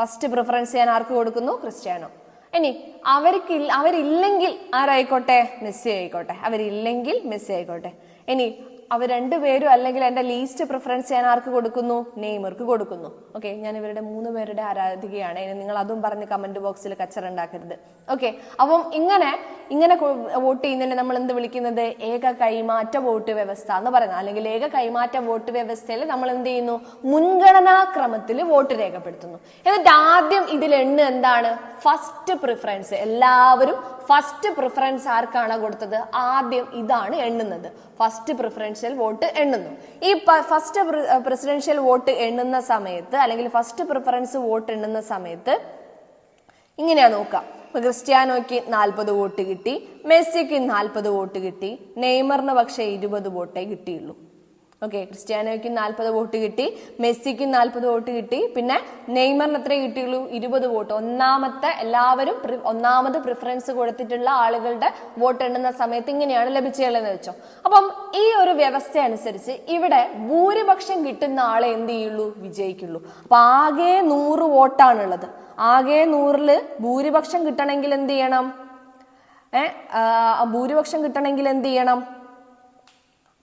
ഫസ്റ്റ് പ്രിഫറൻസ് ഞാൻ ആർക്ക് കൊടുക്കുന്നു? ക്രിസ്ത്യാനോ. ഇനി അവർക്ക് അവരില്ലെങ്കിൽ ആരായിക്കോട്ടെ? മെസ്സി ആയിക്കോട്ടെ. അവരില്ലെങ്കിൽ മെസ്സി ആയിക്കോട്ടെ. ഇനി അവർ രണ്ടുപേരും അല്ലെങ്കിൽ എന്റെ ലീസ്റ്റ് പ്രിഫറൻസ് ഞാൻ ആർക്ക് കൊടുക്കുന്നു? നെയ്മർക്ക് കൊടുക്കുന്നു. ഓക്കെ ഞാൻ ഇവരുടെ മൂന്ന് പേരുടെ ആരാധികയാണ്. ഇനി നിങ്ങൾ അതും പറഞ്ഞ് കമന്റ് ബോക്സിൽ കച്ചറ ഉണ്ടാക്കരുത്. ഓക്കെ അപ്പം ഇങ്ങനെ ഇങ്ങനെ വോട്ട് ചെയ്യുന്നതിന് നമ്മൾ എന്ത് വിളിക്കുന്നത്? ഏക കൈമാറ്റ വോട്ട് വ്യവസ്ഥ എന്ന് പറയുന്നത്. അല്ലെങ്കിൽ ഏക കൈമാറ്റ വോട്ട് വ്യവസ്ഥയിൽ നമ്മൾ എന്ത് ചെയ്യുന്നു? മുൻഗണനാക്രമത്തിൽ വോട്ട് രേഖപ്പെടുത്തുന്നു. എന്നിട്ട് ആദ്യം ഇതിൽ എണ്ണ എന്താണ്? ഫസ്റ്റ് പ്രിഫറൻസ് എല്ലാവരും ഫസ്റ്റ് പ്രിഫറൻസ് ആർക്കാണ് കൊടുത്തത്? ആദ്യം ഇതാണ് എണ്ണുന്നത്. ഫസ്റ്റ് പ്രിഫറൻഷ്യൽ വോട്ട് എണ്ണുന്നു. ഈ ഫസ്റ്റ് പ്രസിഡൻഷ്യൽ വോട്ട് എണ്ണുന്ന സമയത്ത് അല്ലെങ്കിൽ ഫസ്റ്റ് പ്രിഫറൻസ് വോട്ട് എണ്ണുന്ന സമയത്ത് ഇങ്ങനെയാണ് നോക്കാം. ഇപ്പൊ ക്രിസ്ത്യാനോയ്ക്ക് നാൽപ്പത് വോട്ട് കിട്ടി മെസ്സിക്ക് നാൽപ്പത് വോട്ട് കിട്ടി നെയ്മറിന് പക്ഷേ ഇരുപത് വോട്ടേ കിട്ടിയുള്ളൂ. ഓക്കെ ക്രിസ്ത്യാനോയ്ക്ക് നാൽപ്പത് വോട്ട് കിട്ടി മെസ്സിക്ക് നാൽപ്പത് വോട്ട് കിട്ടി. പിന്നെ നെയ്മറിന് എത്ര കിട്ടിയുള്ളൂ? ഇരുപത് വോട്ട്. ഒന്നാമത്തെ എല്ലാവരും ഒന്നാമത് പ്രിഫറൻസ് കൊടുത്തിട്ടുള്ള ആളുകളുടെ വോട്ട് എണ്ണുന്ന സമയത്ത് ഇങ്ങനെയാണ് ലഭിച്ചുള്ളതെന്ന് വെച്ചോ. അപ്പം ഈ ഒരു വ്യവസ്ഥ അനുസരിച്ച് ഇവിടെ ഭൂരിപക്ഷം കിട്ടുന്ന ആളെ എന്ത് ചെയ്യുള്ളൂ? വിജയിക്കുള്ളൂ. അപ്പൊ ആകെ നൂറ് വോട്ടാണുള്ളത്. ആകെ നൂറിൽ ഭൂരിപക്ഷം കിട്ടണമെങ്കിൽ എന്ത് ചെയ്യണം? ഏ ഭൂരിപക്ഷം കിട്ടണമെങ്കിൽ എന്ത് ചെയ്യണം?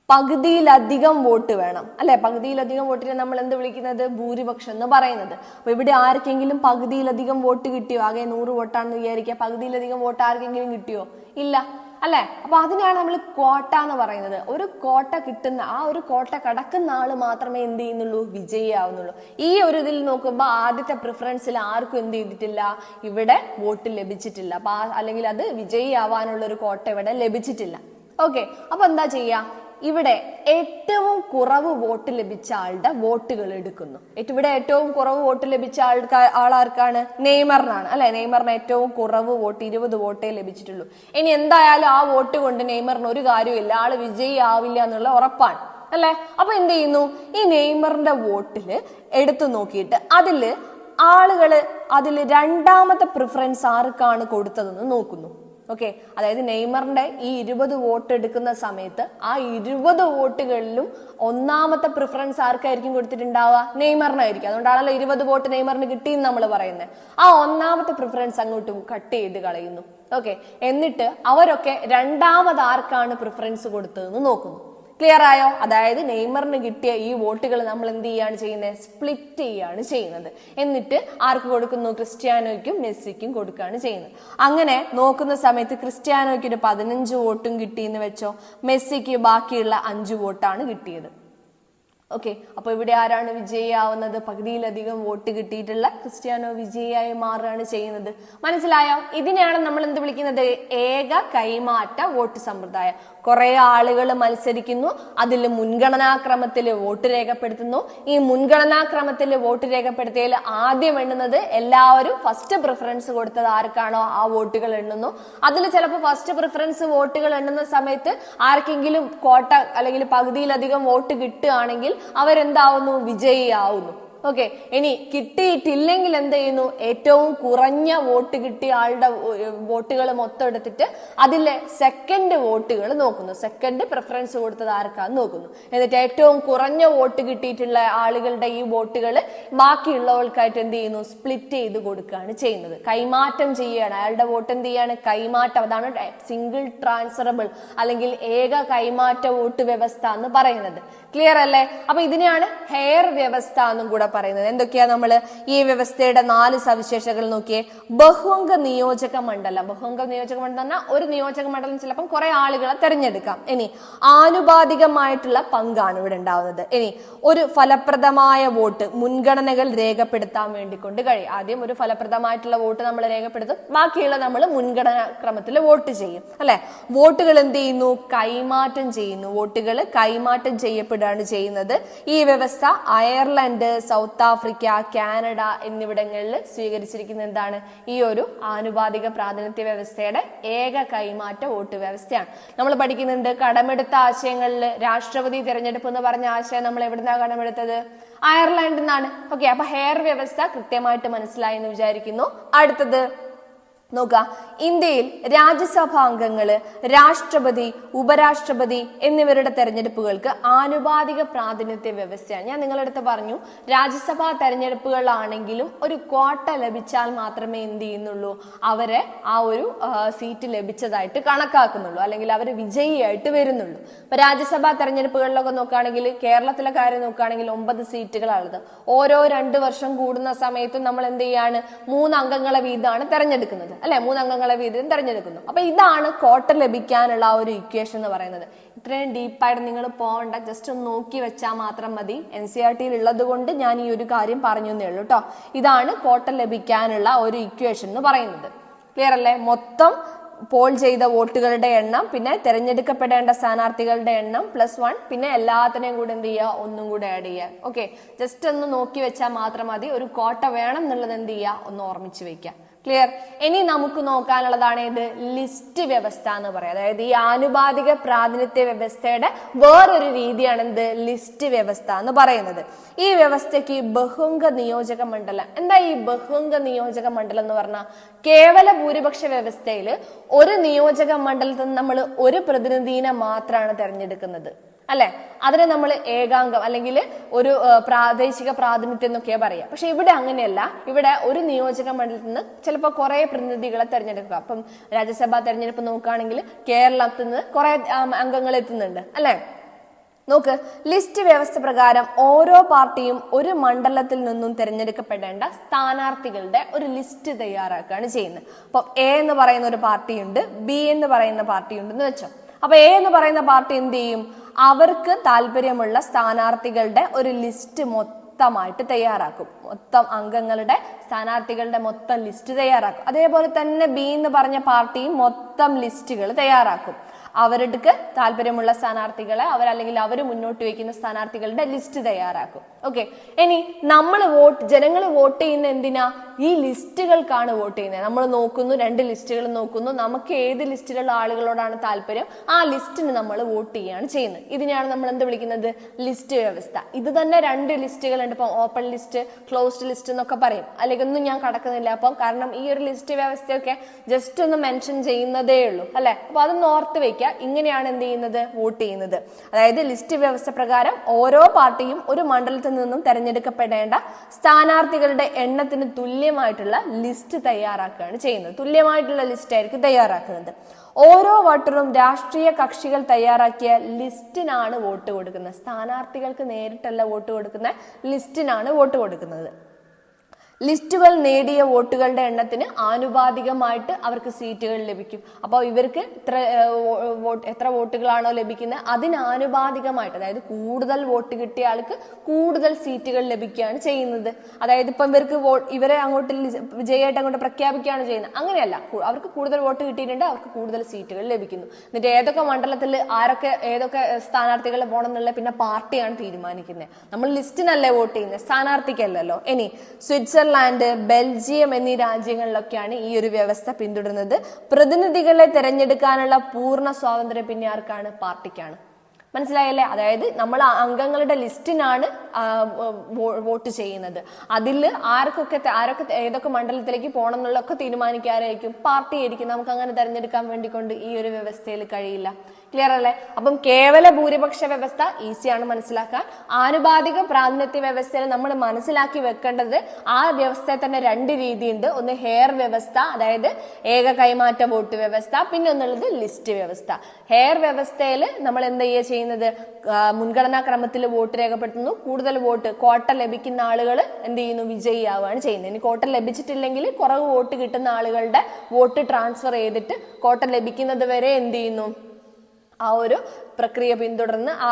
പകുതിയിലധികം വോട്ട് വേണം. അല്ലെ? പകുതിയിലധികം വോട്ടിനെ നമ്മൾ എന്ത് വിളിക്കുന്നത്? ഭൂരിപക്ഷം എന്ന് പറയുന്നത്. അപ്പൊ ഇവിടെ ആർക്കെങ്കിലും പകുതിയിലധികം വോട്ട് കിട്ടിയോ? ആകെ നൂറ് വോട്ടാണെന്ന് വിചാരിക്കുക. പകുതിയിലധികം വോട്ട് ആർക്കെങ്കിലും കിട്ടിയോ? ഇല്ല. അല്ലെ? അപ്പൊ അതിനാണ് നമ്മൾ കോട്ട എന്ന് പറയുന്നത്. ഒരു കോട്ട കിട്ടുന്ന ആ ഒരു കോട്ട കടക്കുന്ന ആൾ മാത്രമേ എന്ത് ചെയ്യുന്നുള്ളൂ? വിജയിയാവുന്നുള്ളൂ. ഈ ഒരു ഇതിൽ നോക്കുമ്പോൾ ആദ്യത്തെ പ്രിഫറൻസിൽ ആർക്കും എന്ത് ചെയ്തിട്ടില്ല? ഇവിടെ വോട്ട് ലഭിച്ചിട്ടില്ല. അപ്പൊ അല്ലെങ്കിൽ അത് വിജയിയാവാനുള്ള ഒരു കോട്ട ഇവിടെ ലഭിച്ചിട്ടില്ല. ഓക്കെ. അപ്പൊ എന്താ ചെയ്യാ? ഇവിടെ ഏറ്റവും കുറവ് വോട്ട് ലഭിച്ച ആളുടെ വോട്ടുകൾ എടുക്കുന്നു. ഇവിടെ ഏറ്റവും കുറവ് വോട്ട് ലഭിച്ച ആൾക്കാർ ആളാർക്കാണ് നെയ്മറിനാണ്. അല്ലെ? നെയ്മറിന് ഏറ്റവും കുറവ് വോട്ട് ഇരുപത് വോട്ടേ ലഭിച്ചിട്ടുള്ളൂ. ഇനി എന്തായാലും ആ വോട്ട് കൊണ്ട് നെയ്മറിന് ഒരു കാര്യമില്ല ആൾ വിജയി ആവില്ല എന്നുള്ള ഉറപ്പാണ്. അല്ലെ? അപ്പൊ എന്ത് ചെയ്യുന്നു? ഈ നെയ്മറിന്റെ വോട്ടിൽ എടുത്തു നോക്കിയിട്ട് അതിൽ ആളുകൾ അതിൽ രണ്ടാമത്തെ പ്രിഫറൻസ് ആർക്കാണ് കൊടുത്തതെന്ന് നോക്കുന്നു. ഓക്കെ അതായത് നെയ്മറിന്റെ ഈ ഇരുപത് വോട്ട് എടുക്കുന്ന സമയത്ത് ആ ഇരുപത് വോട്ടുകളിലും ഒന്നാമത്തെ പ്രിഫറൻസ് ആർക്കായിരിക്കും കൊടുത്തിട്ടുണ്ടാവുക? നെയ്മറിനായിരിക്കും. അതുകൊണ്ടാണല്ലോ ഇരുപത് വോട്ട് നെയ്മറിന് കിട്ടിയെന്ന് നമ്മൾ പറയുന്നത് ആ ഒന്നാമത്തെ പ്രിഫറൻസ് അങ്ങോട്ടും കട്ട് ചെയ്ത് കളയുന്നു. ഓക്കെ എന്നിട്ട് അവരൊക്കെ രണ്ടാമത് ആർക്കാണ് പ്രിഫറൻസ് കൊടുത്തതെന്ന് നോക്കുന്നു. ക്ലിയർ ആയോ? അതായത് നെയ്മറിന് കിട്ടിയ ഈ വോട്ടുകൾ നമ്മൾ എന്ത് ചെയ്യാണ് ചെയ്യുന്നത്? സ്പ്ലിറ്റ് ചെയ്യാണ് ചെയ്യുന്നത്. എന്നിട്ട് ആർക്ക് കൊടുക്കുന്നു? ക്രിസ്ത്യാനോയ്ക്കും മെസ്സിക്കും കൊടുക്കുകയാണ് ചെയ്യുന്നത്. അങ്ങനെ നോക്കുന്ന സമയത്ത് ക്രിസ്ത്യാനോയ്ക്ക് ഒരു പതിനഞ്ച് വോട്ടും കിട്ടിയെന്ന് വെച്ചോ? മെസ്സിക്ക് ബാക്കിയുള്ള അഞ്ച് വോട്ടാണ് കിട്ടിയത്. ഓക്കെ അപ്പൊ ഇവിടെ ആരാണ് വിജയിയാവുന്നത്? പകുതിയിലധികം വോട്ട് കിട്ടിയിട്ടുള്ള ക്രിസ്ത്യാനോ വിജയിയായി മാറുകയാണ് ചെയ്യുന്നത്. മനസ്സിലായോ? ഇതിനെയാണ് നമ്മൾ എന്ത് വിളിക്കുന്നത്? ഏക കൈമാറ്റ വോട്ട് സമ്പ്രദായം. കുറെ ആളുകൾ മത്സരിക്കുന്നു. അതിൽ മുൻഗണനാക്രമത്തിൽ വോട്ട് രേഖപ്പെടുത്തുന്നു. ഈ മുൻഗണനാക്രമത്തിൽ വോട്ട് രേഖപ്പെടുത്തിയതിൽ ആദ്യം എണ്ണുന്നത് എല്ലാവരും ഫസ്റ്റ് പ്രിഫറൻസ് കൊടുത്തത് ആർക്കാണോ ആ വോട്ടുകൾ എണ്ണുന്നു. അതിൽ ചിലപ്പോൾ ഫസ്റ്റ് പ്രിഫറൻസ് വോട്ടുകൾ എണ്ണുന്ന സമയത്ത് ആർക്കെങ്കിലും കോട്ട അല്ലെങ്കിൽ പകുതിയിലധികം വോട്ട് കിട്ടുകയാണെങ്കിൽ അവരെന്താവുന്നു? വിജയിയാവുന്നു. ഓക്കെ ഇനി കിട്ടിയിട്ടില്ലെങ്കിൽ എന്ത് ചെയ്യുന്നു? ഏറ്റവും കുറഞ്ഞ വോട്ട് കിട്ടിയ ആളുടെ വോട്ടുകൾ മൊത്തം എടുത്തിട്ട് അതിലെ സെക്കൻഡ് വോട്ടുകൾ നോക്കുന്നു. സെക്കൻഡ് പ്രിഫറൻസ് കൊടുത്തത് ആർക്കാന്ന് നോക്കുന്നു. എന്നിട്ട് ഏറ്റവും കുറഞ്ഞ വോട്ട് കിട്ടിയിട്ടുള്ള ആളുകളുടെ ഈ വോട്ടുകൾ ബാക്കിയുള്ളവർക്കായിട്ട് എന്ത് ചെയ്യുന്നു? സ്പ്ലിറ്റ് ചെയ്ത് കൊടുക്കുകയാണ് ചെയ്യുന്നത്. കൈമാറ്റം ചെയ്യുകയാണ്. അയാളുടെ വോട്ട് എന്ത് ചെയ്യാണ്? കൈമാറ്റം. അതാണ് സിംഗിൾ ട്രാൻസ്ഫറബിൾ അല്ലെങ്കിൽ ഏക കൈമാറ്റ വോട്ട് വ്യവസ്ഥ എന്ന് പറയുന്നത്. ക്ലിയർ അല്ലേ? അപ്പൊ ഇതിനെയാണ് ഹെയർ വ്യവസ്ഥ എന്നും കൂടെ പറയുന്നത്. എന്തൊക്കെയാ നമ്മൾ ഈ വ്യവസ്ഥയുടെ നാല് സവിശേഷതകൾ നോക്കിയേ. ബഹുഅംഗ നിയോജക മണ്ഡലം. ബഹുഅംഗ നിയോജക മണ്ഡലം പറഞ്ഞാൽ ഒരു നിയോജക മണ്ഡലം ചിലപ്പം കുറെ ആളുകളെ തെരഞ്ഞെടുക്കാം. ഇനി ആനുപാതികമായിട്ടുള്ള പങ്കാണ് ഇവിടെ ഉണ്ടാവുന്നത്. ഇനി ഒരു ഫലപ്രദമായ വോട്ട് മുൻഗണനകൾ രേഖപ്പെടുത്താൻ വേണ്ടി കൊണ്ട് കഴിയും. ആദ്യം ഒരു ഫലപ്രദമായിട്ടുള്ള വോട്ട് നമ്മൾ രേഖപ്പെടുത്തും. ബാക്കിയുള്ള നമ്മൾ മുൻഗണനാ ക്രമത്തിൽ വോട്ട് ചെയ്യും. അല്ലെ? വോട്ടുകൾ എന്ത് ചെയ്യുന്നു? കൈമാറ്റം ചെയ്യുന്നു. വോട്ടുകൾ കൈമാറ്റം ചെയ്യപ്പെടുകയാണ് ചെയ്യുന്നത്. ഈ വ്യവസ്ഥ അയർലൻഡ് സൗത്ത് ആഫ്രിക്ക കാനഡ എന്നിവിടങ്ങളിൽ സ്വീകരിച്ചിരിക്കുന്ന എന്താണ്? ഈ ഒരു ആനുപാതിക പ്രാതിനിധ്യ വ്യവസ്ഥയുടെ ഏക കൈമാറ്റ വോട്ട് വ്യവസ്ഥയാണ്. നമ്മൾ പഠിക്കുന്നുണ്ട് കടമെടുത്ത ആശയങ്ങളിൽ രാഷ്ട്രപതി തിരഞ്ഞെടുപ്പ് എന്ന് പറഞ്ഞ ആശയം നമ്മൾ എവിടുന്നാ കടമെടുത്തത്? അയർലൻഡിൽ നിന്നാണ്. ഓക്കെ അപ്പൊ ഹെയർ വ്യവസ്ഥ കൃത്യമായിട്ട് മനസ്സിലായി എന്ന് വിചാരിക്കുന്നു. അടുത്തത് നോക്ക. ഇന്ത്യയിൽ രാജ്യസഭാ അംഗങ്ങൾ രാഷ്ട്രപതി ഉപരാഷ്ട്രപതി എന്നിവരുടെ തെരഞ്ഞെടുപ്പുകൾക്ക് ആനുപാതിക പ്രാതിനിധ്യ വ്യവസ്ഥയാണ്. ഞാൻ നിങ്ങളടുത്ത് പറഞ്ഞു രാജ്യസഭാ തെരഞ്ഞെടുപ്പുകളാണെങ്കിലും ഒരു ക്വാട്ട ലഭിച്ചാൽ മാത്രമേ എന്ത് ചെയ്യുന്നുള്ളൂ? അവരെ ആ ഒരു സീറ്റ് ലഭിച്ചതായിട്ട് കണക്കാക്കുന്നുള്ളൂ. അല്ലെങ്കിൽ അവർ വിജയിയായിട്ട് വരുന്നുള്ളൂ. ഇപ്പൊ രാജ്യസഭാ തെരഞ്ഞെടുപ്പുകളിലൊക്കെ നോക്കുകയാണെങ്കിൽ കേരളത്തിലെ കാര്യം നോക്കുകയാണെങ്കിൽ ഒമ്പത് സീറ്റുകളാണുള്ളത്. ഓരോ രണ്ട് വർഷം കൂടുന്ന സമയത്തും നമ്മൾ എന്ത് ചെയ്യാണ്? മൂന്ന് അംഗങ്ങളെ വീതമാണ് തെരഞ്ഞെടുക്കുന്നത്. അല്ലെ? മൂന്നംഗങ്ങളെ വീതം തിരഞ്ഞെടുക്കുന്നു. അപ്പൊ ഇതാണ് കോട്ട ലഭിക്കാനുള്ള ആ ഒരു ഇക്വേഷൻ എന്ന് പറയുന്നത്. ഇത്രയും ഡീപ്പായിട്ട് നിങ്ങൾ പോകണ്ട. ജസ്റ്റ് ഒന്ന് നോക്കി വെച്ചാൽ മാത്രം മതി. എൻ സി ആർ ടിയിൽ ഉള്ളത് കൊണ്ട് ഞാൻ ഈ ഒരു കാര്യം പറഞ്ഞു എന്നേ ഉള്ളൂ കേട്ടോ ഇതാണ് കോട്ട ലഭിക്കാനുള്ള ഒരു ഇക്വേഷൻ എന്ന് പറയുന്നത്. ക്ലിയർ അല്ലേ? മൊത്തം പോൾ ചെയ്ത വോട്ടുകളുടെ എണ്ണം പിന്നെ തിരഞ്ഞെടുക്കപ്പെടേണ്ട സ്ഥാനാർത്ഥികളുടെ എണ്ണം പ്ലസ് വൺ പിന്നെ എല്ലാത്തിനെയും കൂടെ എന്ത് ചെയ്യുക? ഒന്നും കൂടെ ആഡ് ചെയ്യുക. ഓക്കെ ജസ്റ്റ് ഒന്ന് നോക്കി വെച്ചാൽ മാത്രം മതി. ഒരു കോട്ട വേണം എന്നുള്ളത് എന്ത് ചെയ്യുക? ഒന്ന് ഓർമ്മിച്ച് വെക്കുക. ക്ലിയർ ഇനി നമുക്ക് നോക്കാനുള്ളതാണ് ഇത് ലിസ്റ്റ് വ്യവസ്ഥ എന്ന് പറയാം. അതായത് ഈ ആനുപാതിക പ്രാതിനിധ്യ വ്യവസ്ഥയുടെ വേറൊരു രീതിയാണ് എന്ത് ലിസ്റ്റ് വ്യവസ്ഥ എന്ന് പറയുന്നത്. ഈ വ്യവസ്ഥയ്ക്ക് ബഹുംഗ നിയോജക മണ്ഡലം. എന്താ ഈ ബഹുംഗ നിയോജക മണ്ഡലം എന്ന് പറഞ്ഞാൽ കേവല ഭൂരിപക്ഷ വ്യവസ്ഥയിൽ ഒരു നിയോജക മണ്ഡലത്തിൽ നമ്മൾ ഒരു പ്രതിനിധീനെ മാത്രമാണ് തെരഞ്ഞെടുക്കുന്നത്. അല്ലെ? അതിനെ നമ്മൾ ഏകാംഗം അല്ലെങ്കിൽ ഒരു പ്രാദേശിക പ്രാതിനിധ്യം എന്നൊക്കെ പറയാം. പക്ഷെ ഇവിടെ അങ്ങനെയല്ല. ഇവിടെ ഒരു നിയോജക മണ്ഡലത്തിൽ നിന്ന് ചിലപ്പോൾ കുറെ പ്രതിനിധികളെ തെരഞ്ഞെടുക്കുക. അപ്പം രാജ്യസഭാ തെരഞ്ഞെടുപ്പ് നോക്കുകയാണെങ്കിൽ കേരളത്തിൽ നിന്ന് കുറെ അംഗങ്ങൾ എത്തുന്നുണ്ട്. അല്ലെ? നോക്ക് ലിസ്റ്റ് വ്യവസ്ഥ പ്രകാരം ഓരോ പാർട്ടിയും ഒരു മണ്ഡലത്തിൽ നിന്നും തിരഞ്ഞെടുക്കപ്പെടേണ്ട സ്ഥാനാർത്ഥികളുടെ ഒരു ലിസ്റ്റ് തയ്യാറാക്കുകയാണ് ചെയ്യുന്നത്. അപ്പം എ എന്ന് പറയുന്ന ഒരു പാർട്ടിയുണ്ട് ബി എന്ന് പറയുന്ന പാർട്ടിയുണ്ട് എന്ന് വെച്ചോ. അപ്പൊ എ എന്ന് പറയുന്ന പാർട്ടി എന്ത് ചെയ്യും? അവർക്ക് താല്പര്യമുള്ള സ്ഥാനാർത്ഥികളുടെ ഒരു ലിസ്റ്റ് മൊത്തമായിട്ട് തയ്യാറാക്കും. മൊത്തം അംഗങ്ങളുടെ സ്ഥാനാർത്ഥികളുടെ മൊത്തം ലിസ്റ്റ് തയ്യാറാക്കും. അതേപോലെ തന്നെ ബി എന്ന് പറഞ്ഞ പാർട്ടിയും മൊത്തം ലിസ്റ്റുകൾ തയ്യാറാക്കും. അവർക്ക് താല്പര്യമുള്ള സ്ഥാനാർത്ഥികളെ അവരല്ലെങ്കിൽ അവർ മുന്നോട്ട് വയ്ക്കുന്ന സ്ഥാനാർത്ഥികളുടെ ലിസ്റ്റ് തയ്യാറാക്കും. ഓക്കെ ഇനി നമ്മൾ വോട്ട് ജനങ്ങൾ വോട്ട് ചെയ്യുന്ന എന്തിനാ? ഈ ലിസ്റ്റുകൾക്കാണ് വോട്ട് ചെയ്യുന്നത്. നമ്മൾ നോക്കുന്നു രണ്ട് ലിസ്റ്റുകൾ നോക്കുന്നു. നമുക്ക് ഏത് ലിസ്റ്റിലുള്ള ആളുകളോടാണ് താല്പര്യം? ആ ലിസ്റ്റിന് നമ്മൾ വോട്ട് ചെയ്യുകയാണ് ചെയ്യുന്നത്. ഇതിനെയാണ് നമ്മൾ എന്ത് വിളിക്കുന്നത്? ലിസ്റ്റ് വ്യവസ്ഥ. ഇത് തന്നെ രണ്ട് ലിസ്റ്റുകൾ ഉണ്ട് ഇപ്പം ഓപ്പൺ ലിസ്റ്റ് ക്ലോസ്ഡ് ലിസ്റ്റ് എന്നൊക്കെ പറയും. അല്ലെങ്കിൽ ഒന്നും ഞാൻ കടക്കുന്നില്ല. അപ്പം കാരണം ഈ ഒരു ലിസ്റ്റ് വ്യവസ്ഥയൊക്കെ ജസ്റ്റ് ഒന്ന് മെൻഷൻ ചെയ്യുന്നതേ ഉള്ളൂ. അല്ലെ? അപ്പൊ അതൊന്ന് ഓർത്ത് വെക്കുക ഇങ്ങനെയാണ് എന്ത് ചെയ്യുന്നത്? വോട്ട് ചെയ്യുന്നത്. അതായത് ലിസ്റ്റ് വ്യവസ്ഥ പ്രകാരം ഓരോ പാർട്ടിയും ഒരു മണ്ഡലത്തിൽ നിന്നും തെരഞ്ഞെടുക്കപ്പെടേണ്ട സ്ഥാനാർത്ഥികളുടെ എണ്ണത്തിന് തുല്യമായിട്ടുള്ള ലിസ്റ്റ് തയ്യാറാക്കുകയാണ് ചെയ്യുന്നത്. തുല്യമായിട്ടുള്ള ലിസ്റ്റ് ആയിരിക്കും തയ്യാറാക്കുന്നത്. ഓരോ വോട്ടറും രാഷ്ട്രീയ കക്ഷികൾ തയ്യാറാക്കിയ ലിസ്റ്റിനാണ് വോട്ട് കൊടുക്കുന്നത്. സ്ഥാനാർത്ഥികൾക്ക് നേരിട്ടല്ല വോട്ട് കൊടുക്കുന്ന ലിസ്റ്റിനാണ് വോട്ട് കൊടുക്കുന്നത്. ലിസ്റ്റുകൾ നേടിയ വോട്ടുകളുടെ എണ്ണത്തിന് ആനുപാതികമായിട്ട് അവർക്ക് സീറ്റുകൾ ലഭിക്കും. അപ്പോൾ ഇവർക്ക് ഇത്ര എത്ര വോട്ടുകളാണോ ലഭിക്കുന്നത്? അതിനാനുപാതികമായിട്ട് അതായത് കൂടുതൽ വോട്ട് കിട്ടിയ ആൾക്ക് കൂടുതൽ സീറ്റുകൾ ലഭിക്കുകയാണ് ചെയ്യുന്നത്. അതായത് ഇപ്പം ഇവർക്ക് ഇവരെ അങ്ങോട്ട് വിജയമായിട്ട് അങ്ങോട്ട് പ്രഖ്യാപിക്കുകയാണ് ചെയ്യുന്നത്. അങ്ങനെയല്ല അവർക്ക് കൂടുതൽ വോട്ട് കിട്ടിയിട്ടുണ്ട് അവർക്ക് കൂടുതൽ സീറ്റുകൾ ലഭിക്കുന്നു. എന്നിട്ട് ഏതൊക്കെ മണ്ഡലത്തിൽ ആരൊക്കെ ഏതൊക്കെ സ്ഥാനാർത്ഥികൾ പോകണം എന്നുള്ള പിന്നെ പാർട്ടിയാണ് തീരുമാനിക്കുന്നത്. നമ്മൾ ലിസ്റ്റിനല്ലേ വോട്ട് ചെയ്യുന്നത്? സ്ഥാനാർത്ഥിക്കല്ലല്ലോ. ഇനി സ്വിറ്റ്സർലാൻഡ് ബെൽജിയം എന്നീ രാജ്യങ്ങളിലൊക്കെയാണ് ഈ ഒരു വ്യവസ്ഥ പിന്തുടരുന്നത്. പ്രതിനിധികളെ തിരഞ്ഞെടുക്കാനുള്ള പൂർണ സ്വാതന്ത്ര്യം പിന്നെ ആർക്കാണ്? പാർട്ടിക്കാണ്. മനസ്സിലായല്ലേ? അതായത് നമ്മൾ അംഗങ്ങളുടെ ലിസ്റ്റിനാണ് വോട്ട് ചെയ്യുന്നത്. അതിൽ ആർക്കൊക്കെ ആരൊക്കെ ഏതൊക്കെ മണ്ഡലത്തിലേക്ക് പോകണം എന്നുള്ളതൊക്കെ തീരുമാനിക്കാരായിരിക്കും പാർട്ടി ആയിരിക്കും നമുക്ക് അങ്ങനെ തെരഞ്ഞെടുക്കാൻ വേണ്ടിക്കൊണ്ട് ഈ ഒരു വ്യവസ്ഥയിൽ കഴിയില്ല. ക്ലിയർ അല്ലേ? അപ്പം കേവല ഭൂരിപക്ഷ വ്യവസ്ഥ ഈസിയാണ് മനസ്സിലാക്കാൻ. ആനുപാതിക പ്രാതിനിധ്യ വ്യവസ്ഥയിൽ നമ്മൾ മനസ്സിലാക്കി വെക്കേണ്ടത് ആ വ്യവസ്ഥയിൽ തന്നെ രണ്ട് രീതിയുണ്ട്. ഒന്ന് ഹെയർ വ്യവസ്ഥ അതായത് ഏക കൈമാറ്റ വോട്ട് വ്യവസ്ഥ പിന്നെ ഒന്നുള്ളത് ലിസ്റ്റ് വ്യവസ്ഥ. ഹെയർ വ്യവസ്ഥയിൽ നമ്മൾ എന്താ ചെയ്യുന്നത്? മുൻഗണനാ ക്രമത്തിൽ വോട്ട് രേഖപ്പെടുത്തുന്നു. കൂടുതൽ വോട്ട് കോട്ട ലഭിക്കുന്ന ആളുകൾ എന്ത് ചെയ്യുന്നു? വിജയിയാവുകയാണ് ചെയ്യുന്നത്. ഇനി കോട്ട ലഭിച്ചിട്ടില്ലെങ്കിൽ കുറവ് വോട്ട് കിട്ടുന്ന ആളുകളുടെ വോട്ട് ട്രാൻസ്ഫർ ചെയ്തിട്ട് കോട്ട ലഭിക്കുന്നത് വരെ എന്ത് ചെയ്യുന്നു? ആ ഒരു പ്രക്രിയ പിന്തുടർന്ന് ആ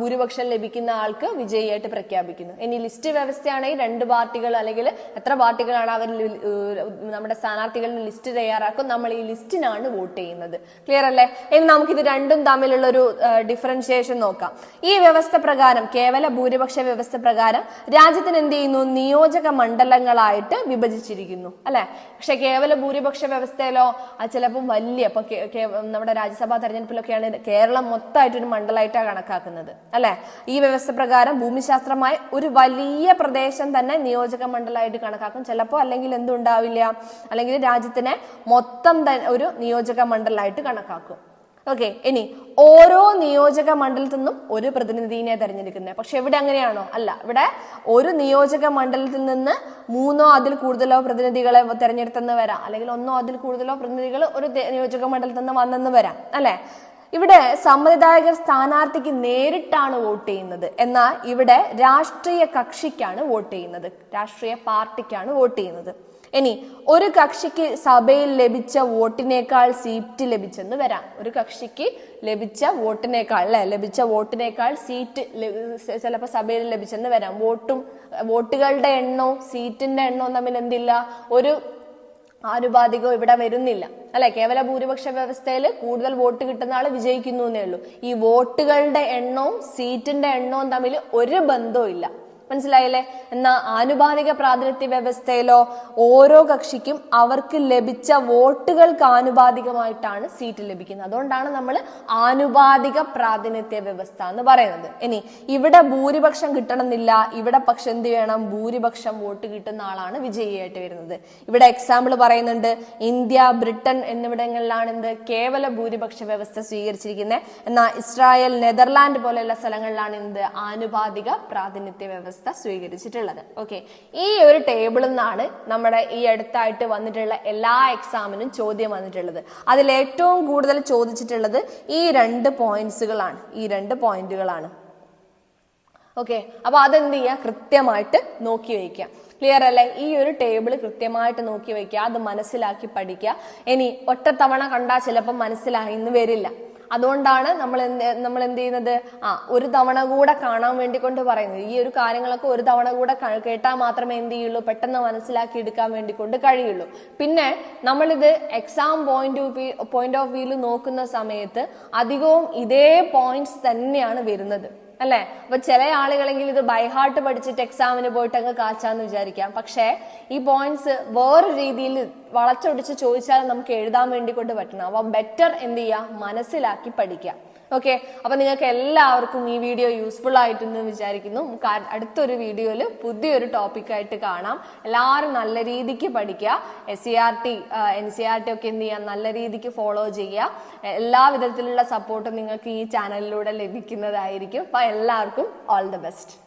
ഭൂരിപക്ഷം ലഭിക്കുന്ന ആൾക്ക് വിജയിയായിട്ട് പ്രഖ്യാപിക്കുന്നു. ഇനി ലിസ്റ്റ് വ്യവസ്ഥയാണെങ്കിൽ രണ്ട് പാർട്ടികൾ അല്ലെങ്കിൽ എത്ര പാർട്ടികളാണ് അവർ നമ്മുടെ സ്ഥാനാർത്ഥികളുടെ ലിസ്റ്റ് തയ്യാറാക്കും. നമ്മൾ ഈ ലിസ്റ്റിനാണ് വോട്ട് ചെയ്യുന്നത്. ക്ലിയർ അല്ലേ? ഇനി നമുക്ക് നമുക്കിത് രണ്ടും തമ്മിലുള്ള ഒരു ഡിഫറൻഷിയേഷൻ നോക്കാം. ഈ വ്യവസ്ഥ പ്രകാരം കേവല ഭൂരിപക്ഷ വ്യവസ്ഥ പ്രകാരം രാജ്യത്തിന് എന്ത് ചെയ്യുന്നു? നിയോജക മണ്ഡലങ്ങളായിട്ട് വിഭജിച്ചിരിക്കുന്നു. അല്ലെ? പക്ഷെ കേവല ഭൂരിപക്ഷ വ്യവസ്ഥയിലോ ചിലപ്പം വലിയ ഇപ്പൊ നമ്മുടെ രാജ്യസഭാ തെരഞ്ഞെടുപ്പിലൊക്കെയാണ് കേരളം മൊത്തമായിട്ട് ഒരു മണ്ഡലമായിട്ടാണ് കണക്കാക്കുന്നത് അല്ലെ? ഈ വ്യവസ്ഥ പ്രകാരം ഭൂമിശാസ്ത്രമായി ഒരു വലിയ പ്രദേശം തന്നെ നിയോജക മണ്ഡലമായിട്ട് കണക്കാക്കും. ചിലപ്പോൾ അല്ലെങ്കിൽ എന്തുണ്ടാവില്ല അല്ലെങ്കിൽ രാജ്യത്തിനെ മൊത്തം ഒരു നിയോജക മണ്ഡലമായിട്ട് കണക്കാക്കും. ഓക്കെ ഇനി ഓരോ നിയോജക മണ്ഡലത്തിൽ നിന്നും ഒരു പ്രതിനിധിനെ തെരഞ്ഞെടുക്കുന്നത്. പക്ഷെ ഇവിടെ അങ്ങനെയാണോ? അല്ല ഇവിടെ ഒരു നിയോജക മണ്ഡലത്തിൽ നിന്ന് മൂന്നോ അതിൽ കൂടുതലോ പ്രതിനിധികളെ തെരഞ്ഞെടുത്തെന്ന് വരാം. അല്ലെങ്കിൽ ഒന്നോ അതിൽ കൂടുതലോ പ്രതിനിധികൾ ഒരു നിയോജക മണ്ഡലത്തിൽ നിന്ന് വന്നെന്ന് വരാം അല്ലെ? ഇവിടെ സമ്മതിദായകർ സ്ഥാനാർത്ഥിക്ക് നേരിട്ടാണ് വോട്ട് ചെയ്യുന്നത്. എന്നാൽ ഇവിടെ രാഷ്ട്രീയ കക്ഷിക്കാണ് വോട്ട് ചെയ്യുന്നത്. രാഷ്ട്രീയ പാർട്ടിക്കാണ് വോട്ട് ചെയ്യുന്നത്. ഇനി ഒരു കക്ഷിക്ക് സഭയിൽ ലഭിച്ച വോട്ടിനേക്കാൾ സീറ്റ് ലഭിച്ചെന്ന് വരാം. ഒരു കക്ഷിക്ക് ലഭിച്ച വോട്ടിനേക്കാൾ അല്ലെ? ലഭിച്ച വോട്ടിനേക്കാൾ സീറ്റ് ചിലപ്പോൾ സഭയിൽ ലഭിച്ചെന്ന് വരാം. വോട്ടും വോട്ടുകളുടെ എണ്ണവും സീറ്റിന്റെ എണ്ണവും തമ്മിൽ എന്തില്ല? ഒരു ആനുപാതികവും ഇവിടെ വരുന്നില്ല. അല്ലെ? കേവല ഭൂരിപക്ഷ വ്യവസ്ഥയിൽ കൂടുതൽ വോട്ട് കിട്ടുന്ന ആൾ വിജയിക്കുന്നു എന്നേ ഉള്ളൂ. ഈ വോട്ടുകളുടെ എണ്ണവും സീറ്റിന്റെ എണ്ണവും തമ്മിൽ ഒരു ബന്ധവും ഇല്ല മനസ്സിലായില്ലേ? എന്നാ ആനുപാതിക പ്രാതിനിധ്യ വ്യവസ്ഥയിലോ ഓരോ കക്ഷിക്കും അവർക്ക് ലഭിച്ച വോട്ടുകൾക്ക് ആനുപാതികമായിട്ടാണ് സീറ്റ് ലഭിക്കുന്നത്. അതുകൊണ്ടാണ് നമ്മൾ ആനുപാതിക പ്രാതിനിധ്യ വ്യവസ്ഥ എന്ന് പറയുന്നത്. ഇനി ഇവിടെ ഭൂരിപക്ഷം കിട്ടണമെന്നില്ല. ഇവിടെ പക്ഷെ എന്ത് വേണം ഭൂരിപക്ഷം വോട്ട് കിട്ടുന്ന ആളാണ് വിജയിയായിട്ട് വരുന്നത്. ഇവിടെ എക്സാമ്പിൾ പറയുന്നുണ്ട്. ഇന്ത്യ ബ്രിട്ടൻ എന്നിവിടങ്ങളിലാണ് എന്ത്? കേവല ഭൂരിപക്ഷ വ്യവസ്ഥ സ്വീകരിച്ചിരിക്കുന്നത്. എന്നാൽ ഇസ്രായേൽ നെതർലാൻഡ് പോലെയുള്ള സ്ഥലങ്ങളിലാണ് എന്ത്? ആനുപാതിക പ്രാതിനിധ്യ വ്യവസ്ഥ സ്വീകരിച്ചിട്ടുള്ളത്. ഓക്കെ ഈ ഒരു ടേബിളിൽ നിന്നാണ് നമ്മുടെ ഈ അടുത്തായിട്ട് വന്നിട്ടുള്ള എല്ലാ എക്സാമിനും ചോദ്യം വന്നിട്ടുള്ളത്. അതിൽ ഏറ്റവും കൂടുതൽ ചോദിച്ചിട്ടുള്ളത് ഈ രണ്ട് പോയിന്റ്സുകളാണ് ഈ രണ്ട് പോയിന്റുകളാണ് ഓക്കെ അപ്പൊ അതെന്ത് ചെയ്യുക കൃത്യമായിട്ട് നോക്കി വയ്ക്കുക ക്ലിയർ അല്ലേ? ഈ ഒരു ടേബിൾ കൃത്യമായിട്ട് നോക്കി വയ്ക്കുക അത് മനസ്സിലാക്കി പഠിക്കുക ഇനി ഒറ്റത്തവണ കണ്ടാൽ ചിലപ്പോൾ മനസ്സിലായി എന്ന് വരില്ല. അതുകൊണ്ടാണ് നമ്മൾ നമ്മൾ എന്ത് ചെയ്യുന്നത്? ആ ഒരു തവണ കൂടെ കാണാൻ വേണ്ടി കൊണ്ട് പറയുന്നത്. ഈ ഒരു കാര്യങ്ങളൊക്കെ ഒരു തവണ കൂടെ കേട്ടാൽ മാത്രമേ എന്ത് ചെയ്യുള്ളൂ? പെട്ടെന്ന് മനസ്സിലാക്കി എടുക്കാൻ വേണ്ടി കൊണ്ട് കഴിയുള്ളൂ. പിന്നെ നമ്മളിത് എക്സാം പോയിന്റ് പോയിന്റ് ഓഫ് വ്യൂവിൽ നോക്കുന്ന സമയത്ത് അധികവും ഇതേ പോയിന്റ്സ് തന്നെയാണ് വരുന്നത്. അല്ലെ? അപ്പൊ ചില ആളുകളെങ്കിൽ ഇത് ബൈഹാർട്ട് പഠിച്ചിട്ട് എക്സാമിന് പോയിട്ട് അങ്ങ് കാച്ചാന്ന് വിചാരിക്കാം. പക്ഷേ ഈ പോയിന്റ്സ് വേറെ രീതിയിൽ വളച്ചൊടിച്ച് ചോദിച്ചാൽ നമുക്ക് എഴുതാൻ വേണ്ടി കൊണ്ട് പറ്റണം. അപ്പൊ ബെറ്റർ എന്ത് ചെയ്യുക? മനസ്സിലാക്കി പഠിക്കുക. ഓക്കെ അപ്പൊ നിങ്ങൾക്ക് എല്ലാവർക്കും ഈ വീഡിയോ യൂസ്ഫുൾ ആയിട്ടെന്ന് വിചാരിക്കുന്നു. അടുത്തൊരു വീഡിയോയിൽ പുതിയൊരു ടോപ്പിക്കായിട്ട് കാണാം. എല്ലാവരും നല്ല രീതിക്ക് പഠിക്കുക. S C R T N C R T ഒക്കെ എന്ത് ചെയ്യുക? നല്ല രീതിക്ക് ഫോളോ ചെയ്യുക. എല്ലാ വിധത്തിലുള്ള സപ്പോർട്ടും നിങ്ങൾക്ക് ഈ ചാനലിലൂടെ ലഭിക്കുന്നതായിരിക്കും. അപ്പൊ എല്ലാവർക്കും ഓൾ ദ ബെസ്റ്റ്